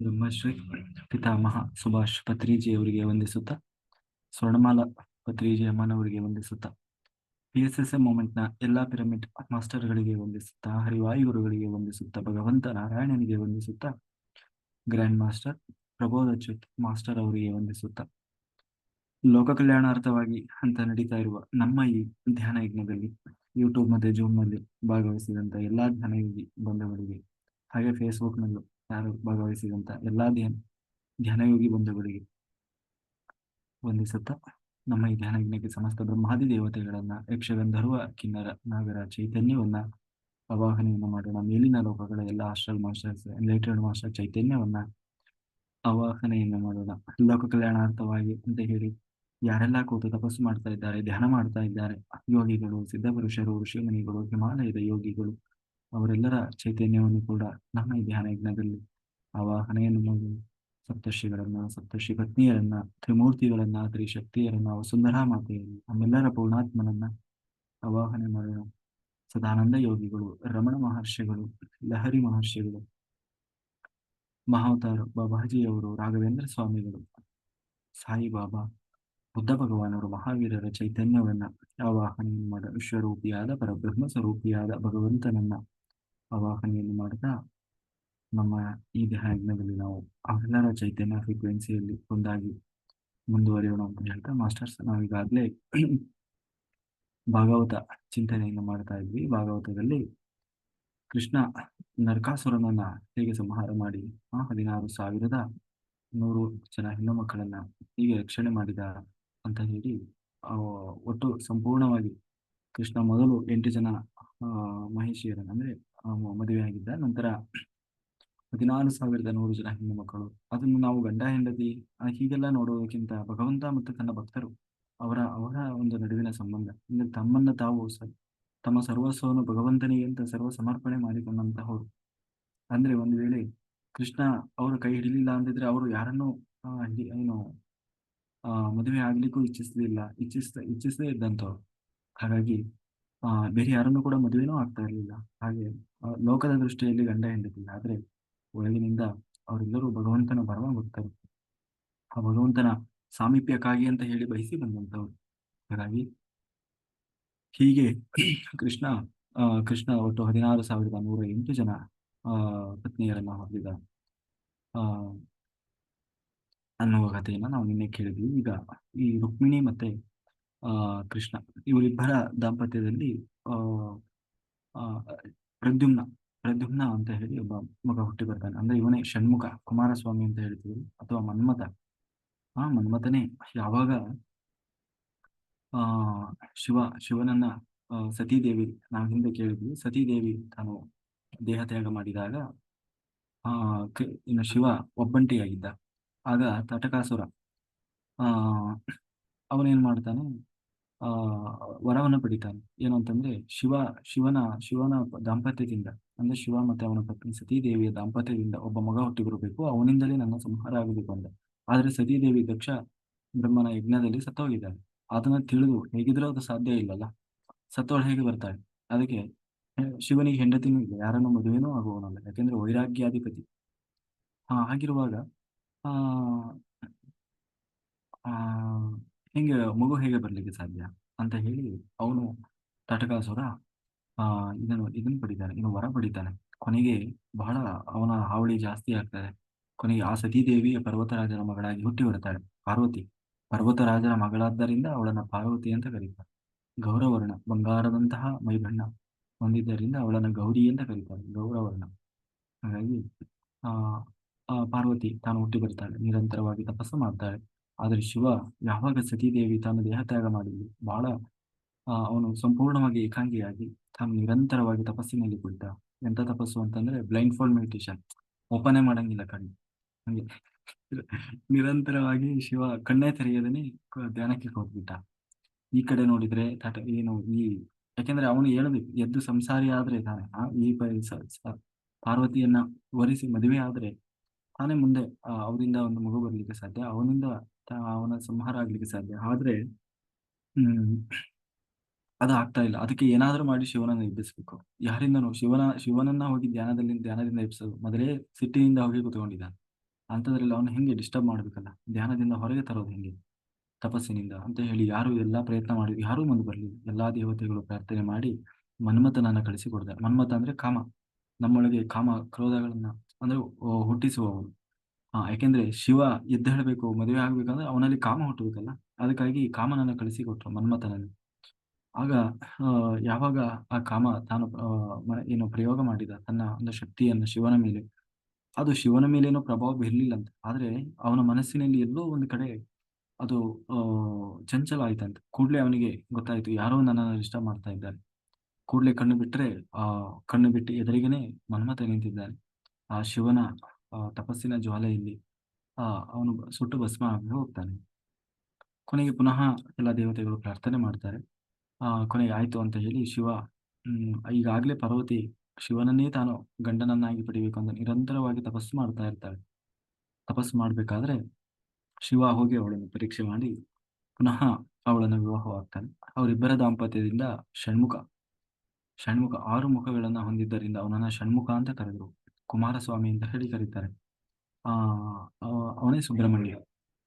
ಬ್ರಹ್ಮಶ್ರೀ ಪಿತಾಮಹ ಸುಭಾಷ್ ಪತ್ರಿಜಿ ಅವರಿಗೆ ವಂದಿಸುತ್ತಾ, ಸ್ವರ್ಣಮಾಲಾ ಪತ್ರಿಜಿ ಅಮ್ಮನವರಿಗೆ ವಂದಿಸುತ್ತಾ ಪಿ ಎಸ್ ಎಸ್ ಎಂ ಮೂಮೆಂಟ್ನ ಎಲ್ಲಾ ಪಿರಮಿಡ್ ಮಾಸ್ಟರ್ಗಳಿಗೆ ವಂದಿಸುತ್ತಾ, ಹರಿವಾಯುಗುರುಗಳಿಗೆ ವಂದಿಸುತ್ತಾ, ಭಗವಂತ ನಾರಾಯಣನಿಗೆ ವಂದಿಸುತ್ತಾ ಗ್ರ್ಯಾಂಡ್ ಮಾಸ್ಟರ್ ಪ್ರಬೋಧಚ್ಯುತ್ ಮಾಸ್ಟರ್ ಅವರಿಗೆ ವಂದಿಸುತ್ತಾ, ಲೋಕ ಕಲ್ಯಾಣಾರ್ಥವಾಗಿ ಅಂತ ನಡೀತಾ ಇರುವ ನಮ್ಮ ಈ ಧ್ಯಾನ ಯಜ್ಞದಲ್ಲಿ ಯೂಟ್ಯೂಬ್ ಮತ್ತೆ ಜೂಮ್ನಲ್ಲಿ ಭಾಗವಹಿಸಿದಂತ ಎಲ್ಲಾ ಧ್ಯಾನಯೋಗಿ ಬಂದವರಿಗೆ, ಹಾಗೆ ಫೇಸ್ಬುಕ್ ನಲ್ಲೂ ಯಾರು ಭಾಗವಹಿಸಿದಂತ ಎಲ್ಲಾ ಧ್ಯಾನ, ಧ್ಯಾನಯೋಗಿ ಬಂಧುಗಳಿಗೆ ವಂದಿಸುತ್ತಾ, ನಮ್ಮ ಈ ಧ್ಯಾನ ಯಜ್ಞಕ್ಕೆ ಸಮಸ್ತ ಬ್ರಹ್ಮಾದಿ ದೇವತೆಗಳನ್ನ ಯಕ್ಷಗಂಧರ್ವ ಕಿನ್ನರ ನಾಗರ ಚೈತನ್ಯವನ್ನ ಅವಾಹನೆಯನ್ನು ಮಾಡೋಣ. ಮೇಲಿನ ಲೋಕಗಳ ಎಲ್ಲ ಆಶ್ರಲ್ ಮಾಸ್ಟರ್ಸ್ ಎನ್ಲೈಟೆಡ್ ಮಾಸ್ಟರ್ ಚೈತನ್ಯವನ್ನ ಅವಾಹನೆಯನ್ನು ಮಾಡೋಣ. ಲೋಕ ಕಲ್ಯಾಣಾರ್ಥವಾಗಿ ಅಂತ ಹೇಳಿ ಯಾರೆಲ್ಲ ಕೂತು ತಪಸ್ಸು ಮಾಡ್ತಾ ಇದ್ದಾರೆ, ಧ್ಯಾನ ಮಾಡ್ತಾ ಇದ್ದಾರೆ, ಯೋಗಿಗಳು, ಸಿದ್ಧಪುರುಷರು, ಋಷಿಮುನಿಗಳು, ಹಿಮಾಲಯದ ಯೋಗಿಗಳು, ಅವರೆಲ್ಲರ ಚೈತನ್ಯವನ್ನು ಕೂಡ ನಮ್ಮ ಈ ಧ್ಯಾನ ಯಜ್ಞದಲ್ಲಿ ಆವಾಹನೆಯನ್ನು ಮಾಡಿ, ಸಪ್ತರ್ಷಿಗಳನ್ನ ಸಪ್ತರ್ಷಿ ಪತ್ನಿಯರನ್ನ ತ್ರಿಮೂರ್ತಿಗಳನ್ನ, ತ್ರಿಶಕ್ತಿಯರನ್ನ ವಸುಂಧರಾ ಮಾತೆಯನ್ನು, ನಮ್ಮೆಲ್ಲರ ಪೂರ್ಣಾತ್ಮನನ್ನ ಆವಾಹನೆ ಮಾಡೋಣ ಸದಾನಂದ ಯೋಗಿಗಳು, ರಮಣ ಮಹರ್ಷಿಗಳು, ಲಹರಿ ಮಹರ್ಷಿಗಳು, ಮಹಾವತಾರ ಬಾಬಾಜಿಯವರು, ರಾಘವೇಂದ್ರ ಸ್ವಾಮಿಗಳು, ಸಾಯಿಬಾಬಾ, ಬುದ್ಧ ಭಗವಾನರು, ಮಹಾವೀರರ ಚೈತನ್ಯವನ್ನ ಆವಾಹನೆಯನ್ನು ಮಾಡ ವಿಶ್ವರೂಪಿಯಾದ, ಪರಬ್ರಹ್ಮ ಸ್ವರೂಪಿಯಾದ ಭಗವಂತನನ್ನ ಆವಾಹನೆಯನ್ನು ಮಾಡ್ತಾ ನಮ್ಮ ಈ ಧ್ಯಾನದಲ್ಲಿ ನಾವು ಅವೆಲ್ಲರ ಚೈತನ್ಯ ಫ್ರೀಕ್ವೆನ್ಸಿಯಲ್ಲಿ ಒಂದಾಗಿ ಮುಂದುವರಿಯೋಣ ಅಂತ ಹೇಳ್ತಾ ಮಾಸ್ಟರ್ಸ್ ನಾವೀಗಾಗಲೇ ಭಾಗವತ ಚಿಂತನೆಯನ್ನು ಮಾಡ್ತಾ ಇದ್ವಿ. ಭಾಗವತದಲ್ಲಿ ಕೃಷ್ಣ ನರಕಾಸುರನನ್ನ ಹೇಗೆ ಸಂಹಾರ ಮಾಡಿ ಆ ಹದಿನಾರು ಸಾವಿರದ ನೂರು ಜನ ಹೆಣ್ಣು ಮಕ್ಕಳನ್ನ ಹೀಗೆ ರಕ್ಷಣೆ ಮಾಡಿದ ಅಂತ ಹೇಳಿ ಒಟ್ಟು ಸಂಪೂರ್ಣವಾಗಿ ಕೃಷ್ಣ ಮೊದಲು ಎಂಟು ಜನ ಮಹಿಷಿಯರನ್ನ ಅಂದ್ರೆ ಮದುವೆ ಆಗಿದ್ದ ನಂತರ ಹದಿನಾರು ಸಾವಿರದ ನೂರು ಜನ ಹೆಣ್ಣು ಮಕ್ಕಳು. ಅದನ್ನು ನಾವು ಗಂಡ, ಹೆಂಡತಿ ಹೀಗೆಲ್ಲ ನೋಡುವುದಕ್ಕಿಂತ ಭಗವಂತ ಮತ್ತು ತನ್ನ ಭಕ್ತರು ಅವರ ಅವರ ಒಂದು ನಡುವಿನ ಸಂಬಂಧ. ಅಂದ್ರೆ ತಮ್ಮನ್ನ ತಾವು ತಮ್ಮ ಸರ್ವಸ್ವವನ್ನು ಭಗವಂತನಿಗೆ ಅಂತ ಸರ್ವ ಸಮರ್ಪಣೆ ಮಾಡಿಕೊಂಡಂತಹವರು. ಅಂದ್ರೆ ಒಂದು ವೇಳೆ ಕೃಷ್ಣ ಅವರು ಕೈ ಹಿಡಿಲಿಲ್ಲ ಅಂದಿದ್ರೆ ಅವರು ಯಾರನ್ನು ಏನು, ಆ, ಮದುವೆ ಆಗ್ಲಿಕ್ಕೂ ಇಚ್ಛಿಸಲಿಲ್ಲ ಇಚ್ಛಿಸ ಇಚ್ಛಿಸದೇ ಇದ್ದಂಥವ್ರು. ಹಾಗಾಗಿ, ಆ, ಬೇರೆ ಯಾರನ್ನು ಕೂಡ ಮದುವೆನೂ ಆಗ್ತಾ ಇರಲಿಲ್ಲ. ಹಾಗೆ ಲೋಕದ ದೃಷ್ಟಿಯಲ್ಲಿ ಗಂಡ, ಹೆಂಡತಿ. ಆದ್ರೆ ಒಳಗಿನಿಂದ ಅವರೆಲ್ಲರೂ ಭಗವಂತನ ಬರವ ಭಕ್ತರು ಆ ಭಗವಂತನ ಸಾಮೀಪ್ಯಕ್ಕಾಗಿ ಅಂತ ಹೇಳಿ ಬಯಸಿ ಬಂದಂತವ್ರು ಹಾಗಾಗಿ ಹೀಗೆ ಕೃಷ್ಣ ಕೃಷ್ಣ ಒಟ್ಟು ಹದಿನಾರು ಸಾವಿರದ ನೂರ ಎಂಟು ಜನ ಪತ್ನಿಯರನ್ನ ಹೊಂದಿದ, ಆ, ಅನ್ನುವ ಕಥೆಯನ್ನ ನಾವು ನಿನ್ನೆ ಕೇಳಿದ್ವಿ. ಈಗ ಈ ರುಕ್ಮಿಣಿ ಮತ್ತೆ, ಆ, ಕೃಷ್ಣ, ಇವರಿಬ್ಬರ ದಾಂಪತ್ಯದಲ್ಲಿ ಆ, ಪ್ರದ್ಯುಮ್ನ ಪ್ರದ್ಯುಮ್ನ ಅಂತ ಹೇಳಿ ಒಬ್ಬ ಮಗ ಹುಟ್ಟಿ ಬರ್ತಾನೆ ಅಂದ್ರೆ ಇವನೇ ಷಣ್ಮುಖ, ಕುಮಾರಸ್ವಾಮಿ ಅಂತ ಹೇಳ್ತೀವಿ ಅಥವಾ ಮನ್ಮಥ. ಆ ಮನ್ಮಥನೇ ಯಾವಾಗ, ಆ, ಶಿವ, ಶಿವನನ್ನ ಸತೀದೇವಿ, ನಾವು ಹಿಂದೆ ಕೇಳಿದ್ವಿ. ಸತೀದೇವಿ ತಾನು ದೇಹ ತ್ಯಾಗ ಮಾಡಿದಾಗ, ಆ ಇನ್ನು ಶಿವ ಒಬ್ಬಂಟಿಯಾಗಿದ್ದ. ಆಗ ತಟಕಾಸುರ, ಆ, ಅವನೇನ್ ಮಾಡ್ತಾನೆ, ಆ, ವರವನ್ನು ಪಡಿತಾನೆ. ಏನು ಅಂತಂದ್ರೆ ಶಿವ, ಶಿವನ ಶಿವನ ದಾಂಪತ್ಯದಿಂದ ಅಂದ್ರೆ ಶಿವ ಮತ್ತೆ ಅವನ ಪತ್ನಿ ಸತೀದೇವಿಯ ದಾಂಪತ್ಯದಿಂದ ಒಬ್ಬ ಮಗ ಹುಟ್ಟಿ ಬರಬೇಕು ಅವನಿಂದಲೇ ನನ್ನ ಸಂಹಾರ ಆಗಬೇಕು ಅಂದ ಆದ್ರೆ ಸತೀದೇವಿ ದಕ್ಷ ಬ್ರಹ್ಮನ ಯಜ್ಞದಲ್ಲಿ ಸತ್ತೋಗಿದ್ದಾಳೆ. ಅದನ್ನ ತಿಳಿದು ಹೇಗಿದ್ರೂ ಅದು ಸಾಧ್ಯ ಇಲ್ಲಲ್ಲ. ಸತ್ತೋಳು ಹೇಗೆ ಬರ್ತಾಳೆ? ಅದಕ್ಕೆ ಶಿವನಿಗೆ ಹೆಂಡತಿನೂ ಇಲ್ಲ. ಯಾರನ್ನು ಮದುವೆನೂ ಆಗುವವನಲ್ಲ. ಯಾಕೆಂದ್ರೆ ವೈರಾಗ್ಯಾಧಿಪತಿ. ಹಾ ಆಗಿರುವಾಗ ಆ ಆ, ಹೆಂಗೆ ಮಗು ಹೇಗೆ ಬರ್ಲಿಕ್ಕೆ ಸಾಧ್ಯ ಅಂತ ಹೇಳಿ ಅವನು ತಟಕಾಸುರ ಆ, ಇದನ್ನು ಇದನ್ನು ಪಡಿತಾನೆ, ಇನ್ನು ವರ ಪಡಿತಾನೆ. ಕೊನೆಗೆ ಬಹಳ ಅವನ ಹಾವಳಿ ಜಾಸ್ತಿ ಆಗ್ತದೆ. ಕೊನೆಗೆ ಆ ಸತೀದೇವಿ ಪರ್ವತರಾಜನ ಮಗಳಾಗಿ ಹುಟ್ಟಿ ಬರ್ತಾಳೆ ಪಾರ್ವತಿ. ಪರ್ವತರಾಜನ ಮಗಳಾದ್ದರಿಂದ ಅವಳನ್ನ ಪಾರ್ವತಿ ಅಂತ ಕರೀತಾರೆ. ಗೌರವರ್ಣ, ಬಂಗಾರದಂತಹ ಮೈಬಣ್ಣ ಹೊಂದಿದ್ದರಿಂದ ಅವಳನ್ನ ಗೌರಿ ಅಂತ ಕರೀತಾರೆ, ಗೌರವರ್ಣ. ಹಾಗಾಗಿ, ಆ ಪಾರ್ವತಿ ತಾನು ಹುಟ್ಟಿ ಬರ್ತಾಳೆ ನಿರಂತರವಾಗಿ ತಪಸ್ಸು ಮಾಡ್ತಾಳೆ. ಆದ್ರೆ ಶಿವ, ಯಾವಾಗ ಸತೀದೇವಿ ತಾನು ದೇಹ ತ್ಯಾಗ ಮಾಡಿದ್ಲು ಬಹಳ ಅವನು ಸಂಪೂರ್ಣವಾಗಿ ಏಕಾಂಗಿಯಾಗಿ ತಾನು ನಿರಂತರವಾಗಿ ತಪಸ್ಸಿನಲ್ಲಿ ಕುಳಿತ ಎಂತ ತಪಸ್ಸು ಅಂತಂದ್ರೆ ಬ್ಲೈಂಡ್ ಫೋಲ್ಡ್ ಮೆಡಿಟೇಷನ್ ಓಪನೇ ಮಾಡಂಗಿಲ್ಲ ಕಣ್ಣು. ಹಂಗೆ. ನಿರಂತರವಾಗಿ ಶಿವ ಕಣ್ಣೇ ತೆರೆಯದೇನೆ ಧ್ಯಾನಕ್ಕೆ ಹೋಗ್ಬಿಟ್ಟ ಈ ಕಡೆ ನೋಡಿದ್ರೆ ತಾಟ ಏನು ಈ ಯಾಕೆಂದ್ರೆ ಅವನು ಹೇಳಬೇಕು, ಎದ್ದು ಸಂಸಾರಿ ಆದ್ರೆ ತಾನೆ. ಈ ಪಾರ್ವತಿಯನ್ನ ವರಿಸಿ ಮದುವೆ ಆದ್ರೆ ತಾನೇ ಮುಂದೆ ಅವರಿಂದ ಒಂದು ಮಗು ಬರ್ಲಿಕ್ಕೆ ಸಾಧ್ಯ, ಅವನಿಂದ ಅವನ ಸಂಹಾರ ಆಗ್ಲಿಕ್ಕೆ ಸಾಧ್ಯ. ಆದ್ರೆ, ಹ್ಮ್ ಅದು ಆಗ್ತಾ ಇಲ್ಲ. ಅದಕ್ಕೆ ಏನಾದ್ರೂ ಮಾಡಿ ಶಿವನನ್ನ ಎಬ್ಬಿಸ್ಬೇಕು. ಯಾರಿಂದನೂ ಶಿವನ ಶಿವನನ್ನ ಹೋಗಿ ಧ್ಯಾನದಲ್ಲಿ ಧ್ಯಾನದಿಂದ ಎಬ್ಸೋದು ಮೊದಲೇ ಸಿಟ್ಟಿನಿಂದ ಹೋಗಿ ಕುತ್ಕೊಂಡಿದ್ದಾನೆ ಅಂತದ್ರಲ್ಲಿ ಅವನು ಹೆಂಗೆ ಡಿಸ್ಟರ್ಬ್ ಮಾಡಬೇಕಲ್ಲ? ಧ್ಯಾನದಿಂದ ಹೊರಗೆ ತರೋದು ಹೆಂಗೆ? ತಪಸ್ಸಿನಿಂದ ಅಂತ ಹೇಳಿ ಯಾರು ಎಲ್ಲ ಪ್ರಯತ್ನ ಮಾಡಿ ಯಾರೂ ಮುಂದೆ ಬರಲಿಲ್ಲ. ಎಲ್ಲಾ ದೇವತೆಗಳು ಪ್ರಾರ್ಥನೆ ಮಾಡಿ ಮನ್ಮಥನನ್ನ ಕಳಿಸಿಕೊಡ್ತಾರೆ. ಮನ್ಮಥ ಅಂದ್ರೆ ಕಾಮ. ನಮ್ಮೊಳಗೆ ಕಾಮ ಕ್ರೋಧಗಳನ್ನ ಅಂದ್ರೆ ಆ, ಹುಟ್ಟಿಸುವವನು. ಹಾ ಯಾಕೆಂದ್ರೆ ಶಿವ ಎದ್ದೇಳ್ಬೇಕು ಮದುವೆ ಆಗ್ಬೇಕಂದ್ರೆ ಅವನಲ್ಲಿ ಕಾಮ ಹುಟ್ಟಬೇಕಲ್ಲ? ಅದಕ್ಕಾಗಿ ಕಾಮನನ್ನ ಕಳಿಸಿಕೊಟ್ರು ಮನ್ಮಥನನ್ನು. ಆಗ ಯಾವಾಗ ಆ ಕಾಮ ತಾನು ಏನು ಪ್ರಯೋಗ ಮಾಡಿದ, ತನ್ನ ಒಂದು ಶಕ್ತಿಯನ್ನು ಶಿವನ ಮೇಲೆ. ಅದು ಶಿವನ ಮೇಲೇನೋ ಪ್ರಭಾವ ಬೀರ್ಲಿಲ್ಲ ಅಂತ ಆದ್ರೆ ಅವನ ಮನಸ್ಸಿನಲ್ಲಿ ಎಲ್ಲೋ ಒಂದು ಕಡೆ ಅದು ಚಂಚಲ ಆಯ್ತಂತೆ. ಕೂಡ್ಲೆ ಅವನಿಗೆ ಗೊತ್ತಾಯ್ತು, ಯಾರೋ ನನ್ನನ್ನು ಇಷ್ಟ ಮಾಡ್ತಾ ಇದ್ದಾರೆ. ಕೂಡ್ಲೆ ಕಣ್ಣು ಬಿಟ್ರೆ, ಆ, ಕಣ್ಣು ಬಿಟ್ಟು ಎದುರಿಗೇನೆ ಮನ್ಮಥ ನಿಂತಿದ್ದಾನೆ. ಆ ಶಿವನ ತಪಸ್ಸಿನ ಜ್ವಾಲೆಯಲ್ಲಿ, ಆ, ಅವನು ಸುಟ್ಟು ಭಸ್ಮ ಆಗಿ ಹೋಗ್ತಾನೆ. ಕೊನೆಗೆ ಪುನಃ ಎಲ್ಲ ದೇವತೆಗಳು ಪ್ರಾರ್ಥನೆ ಮಾಡ್ತಾರೆ. ಕೊನೆಗೆ ಆಯ್ತು ಅಂತ ಹೇಳಿ ಶಿವ ಈಗಾಗ್ಲೇ ಪಾರ್ವತಿ ಶಿವನನ್ನೇ ತಾನು ಗಂಡನನ್ನಾಗಿ ಪಡಿಬೇಕು ಅಂತ ನಿರಂತರವಾಗಿ ತಪಸ್ಸು ಮಾಡ್ತಾ ಇರ್ತಾಳೆ. ತಪಸ್ಸು ಮಾಡ್ಬೇಕಾದ್ರೆ ಶಿವ ಹೋಗಿ ಅವಳನ್ನು ಪರೀಕ್ಷೆ ಮಾಡಿ ಪುನಃ ಅವಳನ್ನು ವಿವಾಹವಾಗ್ತಾನೆ. ಅವರಿಬ್ಬರ ದಾಂಪತ್ಯದಿಂದ ಷಣ್ಮುಖ. ಷಣ್ಮುಖ ಆರು ಮುಖಗಳನ್ನ ಹೊಂದಿದ್ದರಿಂದ ಅವನನ್ನ ಷಣ್ಮುಖ ಅಂತ ಕರೆದ್ರು. ಕುಮಾರಸ್ವಾಮಿ ಅಂತ ಹೇಳಿ ಕರೀತಾರೆ. ಆ, ಅವನೇ ಸುಬ್ರಹ್ಮಣ್ಯ.